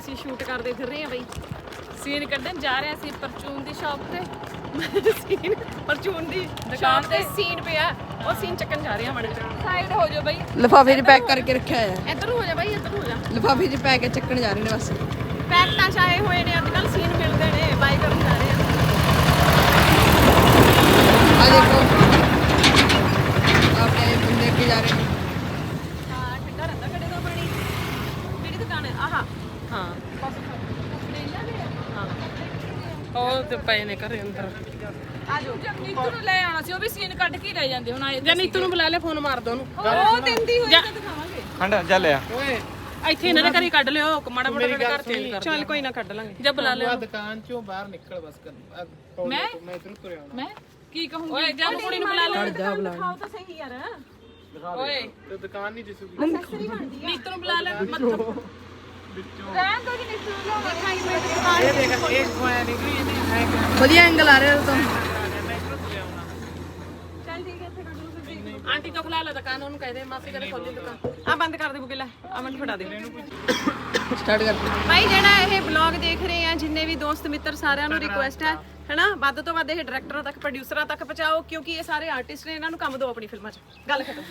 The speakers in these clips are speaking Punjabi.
ਅਸੀਂ ਸ਼ੂਟ ਕਰਦੇ ਫਿਰ ਰਹੇ ਹਾਂ ਬਈ। ਸੀਨ ਕੱਢਣ ਜਾ ਰਹੇ ਹਾਂ ਅਸੀਂ ਪਰਚੂਨ ਦੀ ਸ਼ਾਪ ਤੇ। ਸੀਨ ਪਰਚੂਨ ਦੀ ਦੁਕਾਨ ਤੇ ਸੀਨ ਪਿਆ। ਉਹ ਸੀਨ ਚੱਕਣ ਜਾ ਰਹੇ ਹਾਂ ਮੜੇ ਸਾਈਡ ਹੋ ਜਾਓ ਬਈ। ਲਿਫਾਫੇ 'ਚ ਪੈਕ ਕਰਕੇ ਰੱਖਿਆ ਹੈ। ਇੱਧਰ ਹੋ ਜਾ ਬਈ ਇੱਧਰ ਹੋ ਜਾ। ਲਿਫਾਫੇ 'ਚ ਪੈ ਕੇ ਚੱਕਣ ਜਾ ਰਹੇ ਨੇ ਬਸ। ਪੈਕਟਾਂ ਛਾਏ ਹੋਏ ਨੇ ਅੱਜ ਕੱਲ ਸੀਨ ਮਿਲਦੇ ਨੇ ਬਾਈ ਕਰਨ ਜਾ ਰਹੇ ਹਾਂ। ਆ ਦੇਖੋ। ਆਪਣੇ ਇਹ ਬੰਦੇ ਅੱਗੇ ਜਾ ਰਹੇ ਨੇ ਹਾਂ ਠੰਡਾ ਰਹਿੰਦਾ ਕੜੇ ਦਾ ਪਾਣੀ ਕਿਹੜੀ ਦੁਕਾਨ ਹੈ ਆਹਾ ਹਾਂ ਬਸ ਹਾਂ ਉਹ ਤੇ ਪਏ ਨੇ ਘਰੇ ਅੰਦਰ। ਆ ਜਾਓ ਨੀਤੂ ਨੂੰ ਲੈ ਆਉਣਾ ਸੀ ਉਹ ਵੀ ਸੀਨ ਕੱਢ ਕੇ ਹੀ ਲੈ ਜਾਂਦੇ ਹੁਣ ਆਏ ਜਾਂ ਨੀਤੂ ਨੂੰ ਬੁਲਾ ਲੈ ਫੋਨ ਮਾਰ ਦੋ ਉਹਨੂੰ। ਉਹ ਦਿੰਦੀ ਹੋਈ ਤਾਂ ਦਿਖਾਵਾਂਗੇ। ਖੰਡ ਜਾ ਲਿਆ ਓਏ ਇੱਥੇ ਇਹਨਾਂ ਦੇ ਘਰੇ ਕੱਢ ਲਿਓ ਮਾੜਾ ਮੋਟਾ ਤੁਹਾਡੇ ਘਰ ਚੇਂਜ ਕਰ ਚੱਲ ਕੋਈ ਨਾ ਕੱਢ ਲਾਂਗੇ। ਜਾਂ ਬੁਲਾ ਲਿਓ। ਦੁਕਾਨ ਚੋਂ ਬਾਹਰ ਨਿਕਲ ਬਸ ਕਰ। ਮੈਂ? ਮੈਂ ਇਧਰ ਤੁਰਿਆ ਆਉਣਾ। ਮੈਂ? ਕੀ ਕਹੂੰਗੀ? ਓਏ ਜਾਂ ਕੁੜੀ ਨੂੰ ਬੁਲਾ ਲੈ ਦਿਖਾਓ ਤਾਂ ਸਹੀ ਯਾਰ। ਓਏ। ਤੇ ਦੁਕਾਨ ਨਹੀਂ ਦਿਸੂਗੀ ਨੀਤੂ ਨੂੰ ਬੁਲਾ ਲੈ ਮੱਥਾ ਰਹਿਣ ਦੋ ਜੀ ਨੀਤੂ ਨੂੰ ਲਿਆਉਣਾ ਦਿਖਾਈ ਮੈਂ ਦੁਕਾਨ ਇਹ ਦੇਖ ਇਹ ਕੋਇਆ ਨਿਕਲੀ ਇਹਨੇ ਐ ਕਰ ਵਧੀਆ ਐਂਗਲ ਆ ਰਿਹਾ ਤੋਂ ਮੈਂ ਇਧਰ ਤੁਰਿਆ ਆਉਣਾ ਚੱਲ ਠੀਕ ਹੈ ਇੱਥੇ ਕੱਢ ਲਓ ਫਿਰ ਦੇਖ ਲਓ। ਆਂਟੀ ਤੋਂ ਖਲਾ ਲੈ ਦੁਕਾਨ ਉਹਨੂੰ ਕਹਿ ਦੇ ਮਾਸੀ ਕਦੇ ਖੋਲੀ ਦੁਕਾਨ। ਆ ਬੰਦ ਕਰ ਦੇ ਬੁਕੇ ਲੈ ਆ ਮੈਨੂੰ ਫੜਾ ਦੇ। ਸਟਾਰਟ ਕਰ। ਭਾਈ ਜਿਹੜਾ ਇਹ ਬਲੌਗ ਦੇਖ ਰਹੇ ਆ ਜਿੰਨੇ ਵੀ ਦੋਸਤ ਮਿੱਤਰ ਸਾਰਿਆਂ ਨੂੰ ਰਿਕੁਐਸਟ ਹੈ ਹੈਨਾ? ਵੱਧ ਤੋਂ ਵੱਧ ਇਹ ਡਾਇਰੈਕਟਰਾਂ ਤੱਕ ਪ੍ਰੋਡਿਊਸਰਾਂ ਤੱਕ ਪਹੁੰਚਾਓ ਕਿਉਂਕਿ ਇਹ ਸਾਰੇ ਆਰਟਿਸਟ ਨੇ ਇਹਨਾਂ ਨੂੰ ਕੰਮ ਦਿਓ ਆਪਣੀ ਫਿਲਮਾਂ 'ਚ। ਗੱਲ ਖਤਮ।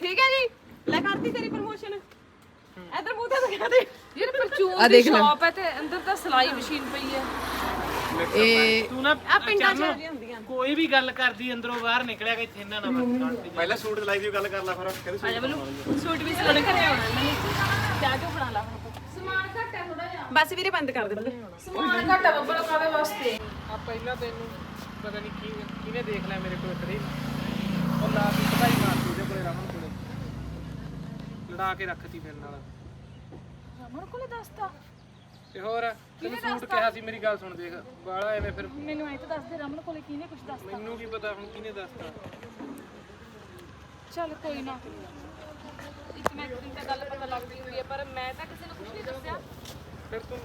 ਠੀਕ ਹੈ ਜੀ? ਲੈ ਕਰਤੀ ਤੇਰੀ ਪ੍ਰਮੋਸ਼ਨ ਇਧਰ ਮੂੰਹ ਤੇ ਦਿਖਾ ਦੇ। ਯਾਰ ਪਰਚੂਨ ਦੀ ਦੇਖ ਲੈ। ਸ਼ਾਪ ਹੈ ਤੇ ਅੰਦਰ ਤਾਂ ਸਲਾਈ ਮਸ਼ੀਨ ਪਈ ਹੈ। ਇਹ ਤੂੰ ਨਾ ਆ ਪਿੰਡਾਂ 'ਚ ਜਿਹੜੀਆਂ ਹੁੰਦੀਆਂ। ਕੋਈ ਵੀ ਗੱਲ ਕਰਦੀ ਅੰਦਰੋਂ ਬਾਹਰ ਨਿਕਲਿਆ ਕਿ ਇੱਥੇ ਇਹਨਾਂ ਨਾ ਬਸ ਪਹਿਲਾਂ ਸੂਟ ਲਾਈ ਦੀ ਗੱਲ ਕਰ ਲੈ ਫਿਰ ਕਹਿੰਦੇ ਆ ਜਾ ਬਲੂ ਸੂਟ ਵੀ ਸਿਲਣ ਘਰੇ ਆਉਣਾ ਇਹਨਾਂ ਨੇ ਚਾਹ ਚੋ ਬਣਾ ਲਾ ਹੁਣ ਸਮਾਨ ਘੱਟ ਹੈ ਥੋੜਾ ਜਿਹਾ। ਬਸ ਵੀਰੇ ਬੰਦ ਕਰ ਦੇ ਬੱਲੇ। ਸਮਾਨ ਘੱਟ ਹੈ ਬੱਬਲ ਕਾਵੇ ਵਾਸਤੇ। ਆ ਪਹਿਲਾਂ ਤੈਨੂੰ ਪਤਾ ਨਹੀਂ ਕੀ ਕਿਹਨੇ ਦੇਖ ਲਿਆ ਮੇਰੇ ਕੋਲ ਕਦੇ ਉਹ ਲਾ ਕੇ ਕਢਾਈ ਮਾਰਦੀ ਉਹਦੇ ਕੋਲੇ ਰਮਨ ਕੋਲੇ। ਲੜਾ ਕੇ ਰੱਖਤੀ ਮੇਰੇ ਨਾਲ। ਰਮਨ ਕੋਲੇ ਦੱਸਤਾ। ਤੇ ਹੋਰ ਤੈਨੂੰ ਸੂਟ ਕਿਹਾ ਸੀ ਮੇਰੀ ਗੱਲ ਸੁਣ ਦੇਖ ਬਾਲਾ ਐਵੇਂ ਫਿਰ ਮੈਨੂੰ ਐ ਤਾਂ ਦੱਸ ਦੇ ਰਮਨ ਕੋਲੇ ਕਿਹਨੇ ਕੁਝ ਦੱਸਤਾ? ਮੈਨੂੰ ਕੀ ਪਤਾ ਹੁਣ ਕਿਹਨੇ ਦੱਸਤਾ? ਚੱਲ ਕੋਈ ਨਾ। ਇੱਕ ਮੈਂ ਦਿਨ ਤਾਂ ਗੱਲ ਪਤਾ ਲੱਗਦੀ ਹੁੰਦੀ ਹੈ ਪਰ ਮੈਂ ਤਾਂ ਕਿਸੇ ਨੂੰ ਕੁਝ ਨਹੀਂ ਦੱਸਿਆ। ਫਿਰ ਤੂੰ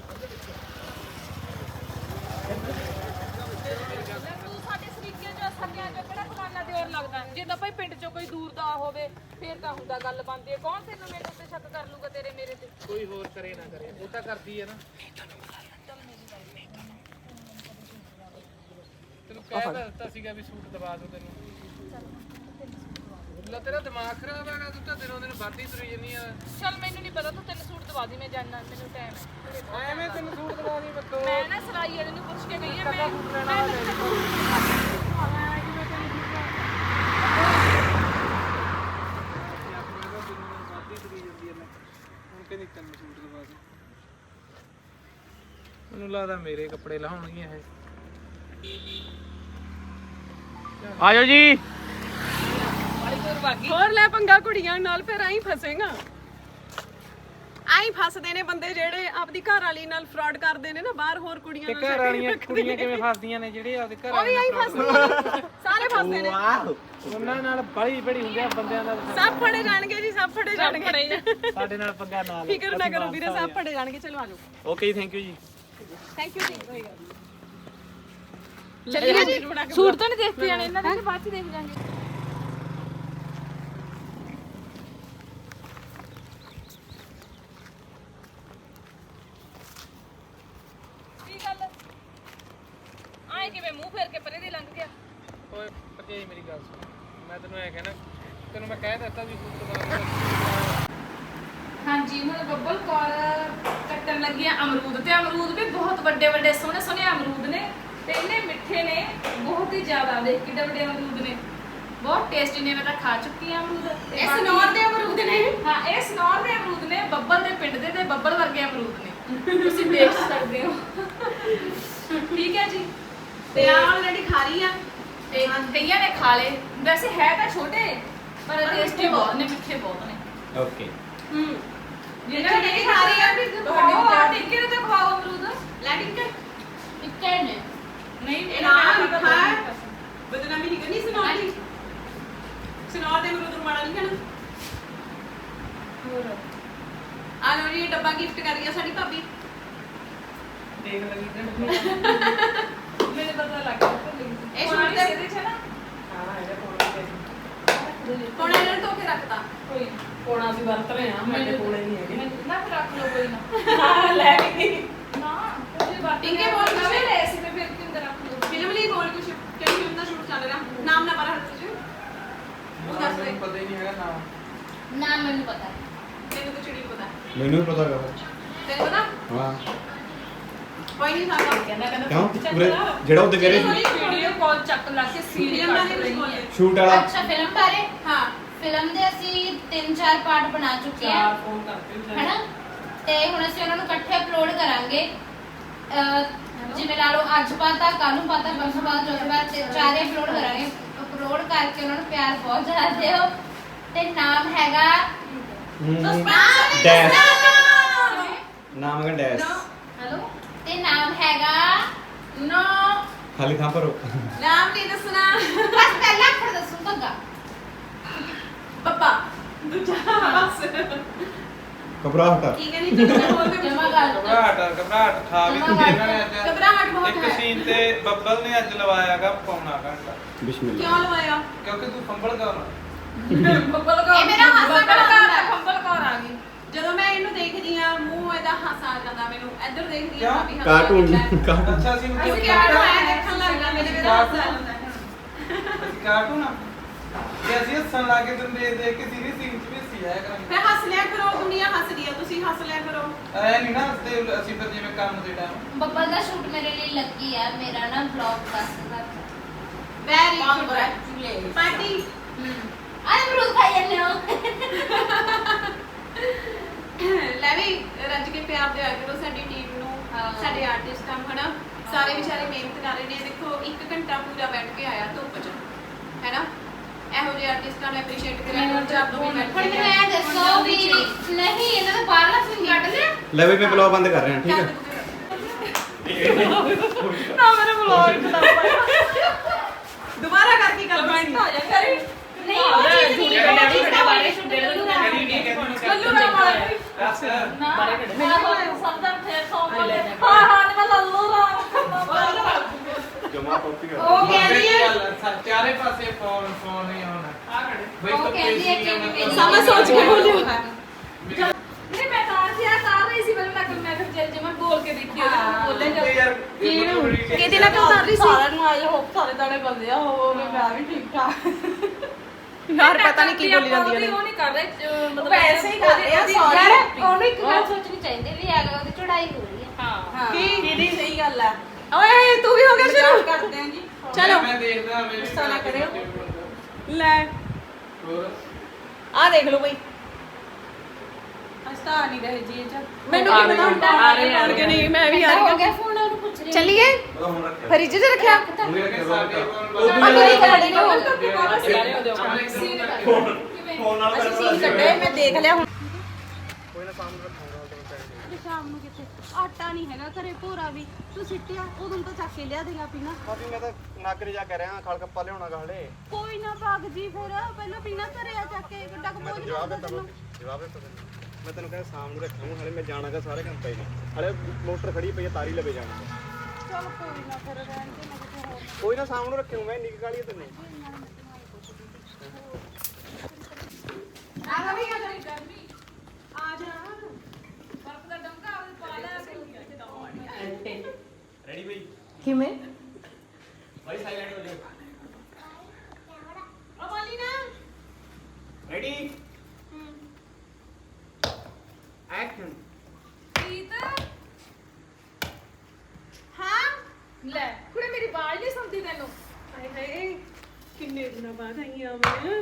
ਸਰੀਕੇ ਚ ਕਿਹੜਾ ਫਲਾਨਾ ਦੇਰ ਲੱਗਦਾ? ਜੇ ਤਾਂ ਭਾਈ ਪਿੰਡ ਚੋਂ ਕੋਈ ਦੂਰ ਦਾ ਹੋਵੇ ਫੇਰ ਤਾਂ ਹੁੰਦਾ ਗੱਲ ਬਣਦੀ ਹੈ। ਕੌਣ ਤੈਨੂੰ ਮੇਰੇ ਉੱਤੇ ਸ਼ੱਕ ਕਰ ਲੂਗਾ ਤੇਰੇ ਮੇਰੇ ਤੇ? ਕੋਈ ਹੋਰ ਕਰੇ ਨਾ ਕਰੇ। ਉਹ ਤਾਂ ਕਰਦੀ ਹੈ ਨਾ। ਤੈਨੂੰ ਕਹਿ ਤਾਂ ਦਿੱਤਾ ਸੀਗਾ ਵੀ ਸੂਟ ਦਵਾ ਦੋ ਤੈਨੂੰ। ਲੈ ਤੇਰਾ ਦਿਮਾਗ ਖਰਾਬ ਹੈਗਾ ਤੂੰ ਤਾਂ ਦਿਨੋਂ ਦਿਨ ਵੱਧਦੀ ਤੁਰੀ ਜੰਨੀ ਆ। ਚੱਲ ਮੈਨੂੰ ਨਹੀਂ ਪਤਾ ਤੂੰ ਤੈਨੂੰ ਸੂਟ ਦਵਾ ਦੀ ਮੈਂ ਜਾਣਾ ਮੈਨੂੰ ਟਾਈਮ ਹੈ। ਐਵੇਂ ਤੈਨੂੰ ਸੂਟ ਦਵਾ ਦੀ ਬੱਤੋ ਮੈਂ ਨਾ ਸਲਾਈ ਵਾਲੇ ਨੂੰ ਪੁੱਛ ਕੇ ਗਈ ਆ ਮੈਂ ਮੈਂ ਵੱਧਦੀ ਤੁਰੀ ਜਾਂਦੀ ਹੈ ਹੁਣ ਕਹਿੰਦੀ ਤੈਨੂੰ ਸੂਟ ਦਵਾ ਦੇ ਮੈਨੂੰ ਲੱਗਦਾ ਮੇਰੇ ਕੱਪੜੇ ਲਾਉਣਗੀਆਂ ਇਹ। ਆਜੋ ਜੀ। ਹੋਰ ਲੈ ਪੰਗਾ ਕੁੜੀਆਂ ਨਾਲ ਫਿਰ ਆਈ ਫਸੇਗਾ। ਆਈ ਫਸਦੇ ਨੇ ਬੰਦੇ ਜਿਹੜੇ ਆਪਦੀ ਘਰ ਵਾਲੀ ਨਾਲ ਫਰਾਡ ਕਰਦੇ ਨੇ ਨਾ ਬਾਹਰ ਹੋਰ ਕੁੜੀਆਂ ਨਾਲ ਘਰ ਵਾਲੀਆਂ ਕੁੜੀਆਂ ਕਿਵੇਂ ਫਸਦੀਆਂ ਨੇ ਜਿਹੜੇ ਆਪਦੇ ਘਰ ਉਹ ਵੀ ਆਈ ਫਸਦੇ ਨੇ? ਸਾਰੇ ਫਸਦੇ ਨੇ। ਉਹਨਾਂ ਨਾਲ ਬੜੀ ਬੜੀ ਹੁੰਦੀ ਆ ਬੰਦਿਆਂ ਨਾਲ ਸਭ ਫੜੇ ਜਾਣਗੇ ਜੀ ਸਭ ਫੜੇ ਜਾਣਗੇ। ਸਾਡੇ ਨਾਲ ਪੰਗਾ ਨਾਲ ਫਿਕਰ ਨਾ ਕਰੋ ਵੀਰੇ ਸਭ ਫੜੇ ਜਾਣਗੇ। ਚਲੋ ਆਜੋ ਓਕੇ ਥੈਂਕ ਯੂ ਜੀ। ਥੈਂਕ ਯੂ ਜੀ ਚੱਲੀਏ ਜੀ ਸੂਟ ਤਾਂ ਨਹੀਂ ਦੇਖਦੇ ਜਾਣੇ ਇਹਨਾਂ ਦੇ ਤੇ ਬਾਅਦ ਚ ਦੇਖ ਜਾਾਂਗੇ ਕੀ ਗੱਲ? ਆਏ ਕਿਵੇਂ ਮੂੰਹ ਫੇਰ ਕੇ ਪਰੇ ਦੀ ਲੰਘ ਗਿਆ? ਓਏ ਭਰਜਾਈ ਮੇਰੀ ਗੱਲ ਸੁਣ। ਮੈਂ ਤੈਨੂੰ ਐ ਕਹਿਣਾ ਤੈਨੂੰ ਮੈਂ ਕਹਿ ਦਿੱਤਾ ਵੀ ਸੂਟ ਹਾਂਜੀ ਹੁਣ ਬੱਬਲ ਕੌਰ ਕੱਟਣ ਲੱਗੀ ਆ ਅਮਰੂਦ ਤੇ ਅਮਰੂਦ ਵੀ ਵੱਡੇ ਵੱਡੇ ਸੋਹਣੇ ਸੋਹਣੇ ਅਮਰੂਦ ਨੇ ਤੇ ਇੰਨੇ ਮਿੱਠੇ ਨੇ ਬਹੁਤ ਹੀ ਜ਼ਿਆਦਾ ਦੇਖ ਕਿੱਡੇ ਵੱਡੇ ਅਮਰੂਦ ਨੇ। ਬਹੁਤ ਟੇਸਟੀ ਨੇ ਮੈਂ ਤਾਂ ਖਾ ਚੁੱਕੀ ਆ ਅਮਰੂਦ। ਇਹ ਸਨੌਰ ਦੇ ਅਮਰੂਦ ਨੇ? ਹਾਂ ਇਹ ਸਨੌਰ ਦੇ ਅਮਰੂਦ ਨੇ ਬੱਬਲ ਦੇ ਪਿੰਡ ਦੇ ਤੇ ਬੱਬਲ ਵਰਗੇ ਅਮਰੂਦ ਨੇ। ਤੁਸੀਂ ਦੇਖ ਸਕਦੇ ਹੋ। ਠੀਕ ਹੈ ਜੀ। ਤੇ ਆ ਆਲਰੇਡੀ ਖਾ ਰਹੀ ਆ ਤੇ ਕਈਆਂ ਨੇ ਖਾ ਲਏ। ਵੈਸੇ ਹੈ ਤਾਂ ਛੋਟੇ ਪਰ ਟੇਸਟੀ ਬਹੁਤ ਨੇ ਮਿੱਠੇ ਬਹੁਤ ਨੇ। ਓਕੇ ਹੂੰ। ਜਿਹਨਾਂ ਨੇ ਨਹੀਂ ਖਾ ਰਹੀ ਆ ਤੁਹਾਡੇ ਤੁਹਾਡੇ ਟਿੱਕੇ ਨੂੰ ਤਾਂ ਖਵਾਓ ਅਮਰੂਦ। ਲੈਟਿੰਗ ਕਰ ਇੱਕੇ ਨੇ। ਨਹੀਂ ਇਹ ਨਾ ਮਿੱਠਾ ਹੈ। ਬਦਨਾਮੀ ਨਹੀਂ ਕਰਨੀ ਸਨੌਰ ਦੀ। ਸਨੌਰ ਦੇ ਅਮਰੂਦ ਨੂੰ ਮਾੜਾ ਨਹੀਂ ਕਹਿਣਾ। ਆ ਲੋ ਜੀ ਇਹ ਡੱਬਾ ਗਿਫਟ ਕਰ ਰਹੀ ਆ ਸਾਡੀ ਭਾਬੀ। ਦੇਖ ਲੱਗੀ ਤੇ ਮੈਨੂੰ ਪਤਾ ਲੱਗ ਗਿਆ ਇਹ ਸੂਟ ਦੇ ਦੇ ਚ ਨਾ? ਹਾਂ ਇਹਦਾ ਕੋਲ ਹੁਣ ਇਹਨਾਂ ਨੇ ਧੋ ਕੇ ਰੱਖਤਾ। ਕੋਣਾ ਅਸੀਂ ਵਰਤ ਰਹੇ ਆ ਸਾਡੇ ਕੋਲੇ ਨਹੀਂ ਹੈਗੇ। ਨਾ ਫਿਰ ਰੱਖ ਲਓ ਕੋਈ ਨਾ। ਹਾਂ ਲੈ ਗਈ ਨਾ ਤੁਸੀਂ ਬਾਤ ਪਿੰਕੇ ਬੋਲ ਕੁਛ। ਨਵੇਂ ਲਏ ਸੀ ਮੈਂ ਫਿਰ ਕਿੰਦਰ ਰੱਖ ਲਓ? ਫਿਲਮ ਲਈ ਬੋਲ ਕੁਛ ਕਿਹੜੀ ਫਿਲਮ ਦਾ ਸ਼ੂਟ ਚੱਲ ਰਿਹਾ? ਨਾਮ ਨਾ ਪਤਾ ਤੁਸੀਂ ਉਹ ਦੱਸ ਦੇ। ਮੈਨੂੰ ਪਤਾ ਹੀ ਨਹੀਂ ਹੈਗਾ ਨਾਮ। ਨਾ ਮੈਨੂੰ ਪਤਾ। ਤੈਨੂੰ ਕੁਛ ਨਹੀਂ ਪਤਾ। ਮੈਨੂੰ ਵੀ ਪਤਾ ਕਰ ਤੈਨੂੰ ਪਤਾ? ਹਾਂ। ਕੋਈ ਨਹੀਂ ਸਾਡਾ ਕਹਿੰਦਾ ਕਹਿੰਦਾ ਕਿਉਂ? ਜਿਹੜਾ ਉੱਤੇ ਕਹਿ ਰਹੇ ਸੀ। ਵੀਡੀਓ ਕਾਲ ਚੱਕ ਲਾ ਕੇ ਸੀਰੀ ਫਿਲਮ ਕੱਟ ਬਾਰੇ ਰਹੀ ਕੁਝ ਹੈ। ਬੋਲੇ ਸ਼ੂਟ ਵਾਲਾ। ਅੱਛਾ ਫਿਲਮ ਬਾਰੇ? ਹਾਂ। ਫਿਲਮ ਦੇ ਅਸੀਂ ਤਿੰਨ ਚਾਰ ਪਾਰਟ ਬਣਾ ਚੁੱਕੇ ਹਾਂ। ਫੋਨ ਹੈਨਾ? ਤੇ ਹੁਣ ਅਸੀਂ ਉਹਨਾਂ ਨੂੰ ਇਕੱਠੇ ਅਪਲੋਡ ਕਰਾਂਗੇ। ਅਹ ਜਿਵੇਂ ਲਾ ਲਓ ਅੱਜ ਪਾਤਾ ਕੱਲ ਨੂੰ ਪਾਤਾ ਪਰਸੋਂ ਪਾਤਾ ਚੌਥੇ ਪਾਤਾ ਤੇ ਚਾਰੇ ਅਪਲੋਡ ਕਰਾਂਗੇ। ਅਪਲੋਡ ਕਰਕੇ ਉਹਨਾਂ ਨੂੰ ਪਿਆਰ ਬਹੁਤ ਜ਼ਿਆਦਾ ਦਿਓ। ਤੇ ਨਾਮ ਹੈਗਾ ਡੈਸ਼ ਨਾਮ ਹੈ ਡੈਸ਼ ਹੈਲੋ? ਤੇ ਨਾਮ ਹੈਗਾ ਨੋ ਖਾਲੀ ਥਾਂ ਭਰੋ। ਨਾਮ ਨਹੀਂ ਦੱਸਣਾ। ਬਸ ਪਹਿਲਾ ਅੱਖਰ ਦੱਸੋ ਧੱਗਾ। ਪਪਾ ਦੂਜਾ ਬਸ ਘਬਰਾਹਟ ਕੀ ਕਹਿੰਦੀ ਤੂੰ ਹੋਰ ਵੀ ਜਮਾ ਗੱਲ ਘਬਰਾਹਟ ਘਬਰਾਹਟ ਠਾ ਵੀ ਦਿੱਤੀ ਇਹਨਾਂ ਨੇ ਅੱਜ ਘਬਰਾਹਟ ਬਹੁਤ ਇੱਕ ਹੈ। ਸੀਨ ਤੇ ਬੱਬਲ ਨੇ ਅੱਜ ਲਵਾਇਆਗਾ ਪੌਣਾ ਘੰਟਾ। ਬਿਸਮਿਲ੍ਲਾ। ਕਿਉਂ ਲਵਾਇਆ? ਕਿਉਂਕਿ ਤੂੰ ਫੰਬਲ ਕਰ ਬੱਬਲ ਕੌਰ ਇਹ ਮੇਰਾ ਹਾਸਾ ਬੱਬਲ ਕੌਰ। ਆ, ਬੱਬਲ ਕੌਰ ਆ ਗਈ। ਜਦੋਂ ਮੈਂ ਇਹਨੂੰ ਦੇਖਦੀ ਆ ਮੂੰਹ ਇਹਦਾ ਹਾਸਾ ਆ ਜਾਂਦਾ ਮੈਨੂੰ। ਇੱਧਰ ਦੇਖਦੀ ਆ ਕਿਉਂ? ਵੀ ਹਾਸਾ ਕਾਰਟੂਨ ਆ ਜਾਂਦਾ। ਕਾਰਟੂਨ ਅੱਛਾ ਸੀ ਅਸੀਂ ਕਾਰਟੂਨ ਆਇਆ ਦੇਖਣ ਲੱਗ ਜਾਂਦੇ ਨੇ ਮੇਰਾ ਹਾਸਾ ਆ ਜਾਂਦਾ। ਹੈ। ਅਸੀਂ ਕਾਰਟੂਨ ਆ? ਜੇ ਅਸੀਂ ਹੱਸਣ ਲੱਗੇ ਤੇ ਦੇਖ ਦੇਖ ਕੇ ਸੀਰੀਅਸ ਸੀਨ ਚ ਵੀ ਹੱਸੀ ਆਇਆ ਕਰਾਂਗੇ। ਫਿਰ ਹੱਸ ਲਿਆ ਕਰੋ ਦੁਨੀਆ ਹੱਸਦੀ ਆ ਤੁਸੀਂ ਹੱਸ ਲਿਆ ਕਰੋ। ਐ ਨਹੀਂ ਨਾ ਹੱਸਦੇ ਅਸੀਂ ਫਿਰ ਜਿਵੇਂ ਕੰਮ ਦੇ ਟਾਈਮ ਬੱਬਲ ਦਾ ਸ਼ੂਟ ਮੇਰੇ ਲਈ ਲੱਗੀ ਆ ਮੇਰਾ ਨਾ ਬਲੌਗ ਦੱਸਦਾ ਵੈਰੀ ਗੁੱਡ ਪਾਰਟੀ ਆਹ ਅਮਰੂਦ ਖਾਈ ਜਾਂਦੇ ਹੋ। ਲੈ ਵੀ ਰੱਜ ਕੇ ਪਿਆਰ ਦਿਆ ਕਰੋ ਸਾਡੀ ਟੀਮ ਨੂੰ ਹਾਂ। ਸਾਡੇ ਆਰਟਿਸਟਾਂ ਨੂੰ ਹਨਾ ਸਾਰੇ ਵਿਚਾਰੇ ਮਿਹਨਤ ਕਰ ਰਹੇ ਨੇ। ਦੇਖੋ 1 ਘੰਟਾ ਪੂਰਾ ਬੈਠ ਕੇ ਆਇਆ ਧੁੱਪ 'ਚ ਹੈਨਾ? ਇਹੋ ਜਿਹੇ ਆਰਟਿਸਟਾਂ ਨੂੰ ਐਪਰੀਸ਼ੀਏਟ ਕਰਿਆ ਕਰੋ ਚਾਰ ਦੋ ਵੀ ਹੁਣ ਮੈਨੂੰ ਐ ਦੱਸੋ ਵੀ ਨਹੀਂ ਇਹਨਾਂ ਦਾ ਬਾਹਰਲਾ ਸੀਨ ਕੱਢ ਲਿਆ। ਲੈ ਵੀ ਮੈਂ ਬਲੌਗ ਬੰਦ ਕਰ ਰਿਹਾ ਠੀਕ ਹੈ ਨਾ ਮੇਰੇ ਬਲੌਗ ਦੁਬਾਰਾ ਕਰਕੇ ਗੱਲ ਬਣੀ ਆ ਜਾ ਕਰੀ। ਨਹੀਂ ਉਹ ਚੀਜ਼ ਨਹੀਂ ਉਹ ਚੀਜ਼ ਬਾਰੇ ਸ਼ੂਟ ਕਹਿੰਦੀ ਨਹੀਂ ਕਹਿੰਦੀ ਕੱਲੂ ਨਾ ਮਾਰ ਦੱਸ ਹਾਂ ਹਾਂ ਮੈਂ ਲੱਲੂ ਰਾ ਕਾਪੀ ਕਰ ਉਹ ਕਹਿੰਦੀ ਹੈ ਚਾਰੇ ਪਾਸੇ ਫੋਨ ਫੋਨ ਹੀ ਆਉਣਾ। ਆ ਖੜੇ। ਬਈ ਉਹ ਤਾਂ ਕਹਿੰਦੀ ਹੈ ਕਿ ਆ, ਮੇਰੀ ਸਮਝ ਸੋਚ ਕੇ ਬੋਲਿਓ ਨਹੀਂ ਮੈਂ ਕਾਰ ਸੀ ਆ ਕਾਰ ਰਹੀ ਸੀ ਮੈਨੂੰ ਲੱਗ ਮੈਂ ਫਿਰ ਜੇ- ਜੇ ਮੈਂ ਬੋਲ ਕੇ ਦੇਖੀ ਉਹਨੇ ਬੋਲੇ ਜਾ ਤੇ ਯਾਰ ਕਿਹਨੂੰ ਕਿਹਦੇ ਨਾਲ ਕਿਉਂ ਕਰ ਰਹੀ ਸੀ? ਸਾਰਿਆਂ ਨੂੰ ਆਏ ਹੋਪ ਸਾਰੇ ਦਾਣੇ ਬੰਦੇ ਆ ਹੋਵੇ ਮੈਂ ਵੀ ਠੀਕ ਠਾਕ। ਯਾਰ ਪਤਾ ਨਹੀਂ ਕੀ ਬੋਲੀ ਜਾਂਦੀਆਂ ਨੇ ਉਹ ਨਹੀਂ ਕਰ ਰਹੇ ਮਤਲਬ ਵੈਸੇ ਹੀ ਕਰ ਰਹੇ ਆ। ਯਾਰ ਉਹਨੂੰ ਇੱਕ ਗੱਲ ਸੋਚਣੀ ਚਾਹੀਦੀ ਵੀ ਅਗਰ ਉਹਦੀ ਚੜਾਈ ਹੋ ਰਹੀ ਹੈ। ਹਾਂ। ਕੀ ਕਿਹਦੀ ਸਹੀ ਗੱਲ ਆ? ਓਏ ਤੂੰ ਵੀ ਹੋ ਗਿਆ ਸ਼ੁਰੂ। ਕਰਦੇ ਆ ਜੀ। ਚਲੋ। ਮੈਂ ਦੇਖਦਾ ਮੇਰੇ ਗੁੱਸਾ ਨਾ ਕਰਿਓ। ਲੈ। ਹੋਰ? ਆ ਦੇਖ ਲਓ ਬਈ। ਹਸਤਾ ਨਹੀਂ ਰਹੇ ਜੀ ਇਹ ਚ। ਮੈਨੂੰ ਕੀ ਪਤਾ ਹੁੰਦਾ ਆ ਰਹੇ ਆ ਕਿ ਨਹੀਂ ਮੈਂ ਵੀ ਆ ਹੋ। ਰਹੀ ਗਿਆ ਫੋਨ ਉਹਨੂੰ ਪੁੱਛ ਰਹੀ ਹਾਂ। ਚੱਲੀਏ? ਫਰਿੱਜ 'ਚ ਰੱਖਿਆ? ਹੋ ਫੋਨ ਨਾਲ ਮੈਂ ਦੇਖ ਲਿਆ ਹੁਣ ਸ਼ਾਮ ਨੂੰ ਕਿਤੇ ਆਟਾ ਨਹੀਂ ਹੈਗਾ ਘਰੇ ਭੋਰਾ ਵੀ। ਤੂੰ ਸਿੱਟਿਆ ਉਦੋਂ ਤਾਂ ਚੱਕ ਕੇ ਲਿਆ ਦੇਗਾ ਪੀਣਾ। ਕਾਫੀ ਮੈਂ ਤਾਂ ਨਾਗਰੇ ਜਾ ਕੇ ਰਿਹਾ ਖਲ ਕੱਪਾ ਲਿਆਉਣਾ ਗਾ ਹਲੇ। ਕੋਈ ਨਾ ਭਾਗ ਜੀ ਫਿਰ ਪਹਿਲਾਂ ਪੀਣਾ ਘਰੇ ਆ ਚੱਕ ਕੇ ਕਿੱਡਾ ਕੁ ਮੈਂ ਜਵਾਬ ਦਿੱਤਾ ਤੈਨੂੰ। ਜਵਾਬ ਦਿੱਤਾ ਤੈਨੂੰ। ਮੈਂ ਤੈਨੂੰ ਕਹਿੰਦਾ ਸ਼ਾਮ ਨੂੰ ਰੱਖਾਂਗਾ ਹਲੇ ਮੈਂ ਜਾਣਾਗਾ ਸਾਰੇ ਕੰਮ ਪਏ ਨੇ ਹਲੇ ਮੋਟਰ ਖੜੀ ਪਈ ਹੈ ਤਾਰੀ ਲਵੇ ਜਾਣਾ ਚਲ ਕੋਈ ਨਾ ਫਿਰ ਰਹਿਣ ਦੇ ਮੈਂ ਕਿਤੇ ਹੋਰ ਕੋਈ ਨਾ ਸ਼ਾਮ ਨੂੰ ਰੱਖਿਓ ਮੈਂ ਨਿਕ ਕਾਲੀ ਤੈਨੂੰ। ਆ ਰਵੀ ਆ ਜਾ ਆ ਜਾ ਬਰਫ ਦਾ ਡੰਗਾ ਉਹਦੇ ਪਾ ਲਿਆ ਰੈਡੀ ਬਈ ਕਿਵੇਂ ਬਾਈ ਸਾਈਲੈਂਟ ਹੋ ਜਾਓ ਆ ਬੋਲੀ ਨਾ ਰੈਡੀ ਐਕਸ਼ਨ ਪ੍ਰੀਤ ਹਾਂ ਲੈ ਕੁੜੇ ਮੇਰੀ ਬਾਲ ਨਹੀਂ ਸੁਣਦੀ ਤੈਨੂੰ ਹਾਏ ਹਾਏ ਕਿੰਨੇ ਦਿਨਾਂ ਬਾਅਦ ਆਈ ਆ ਮੈਂ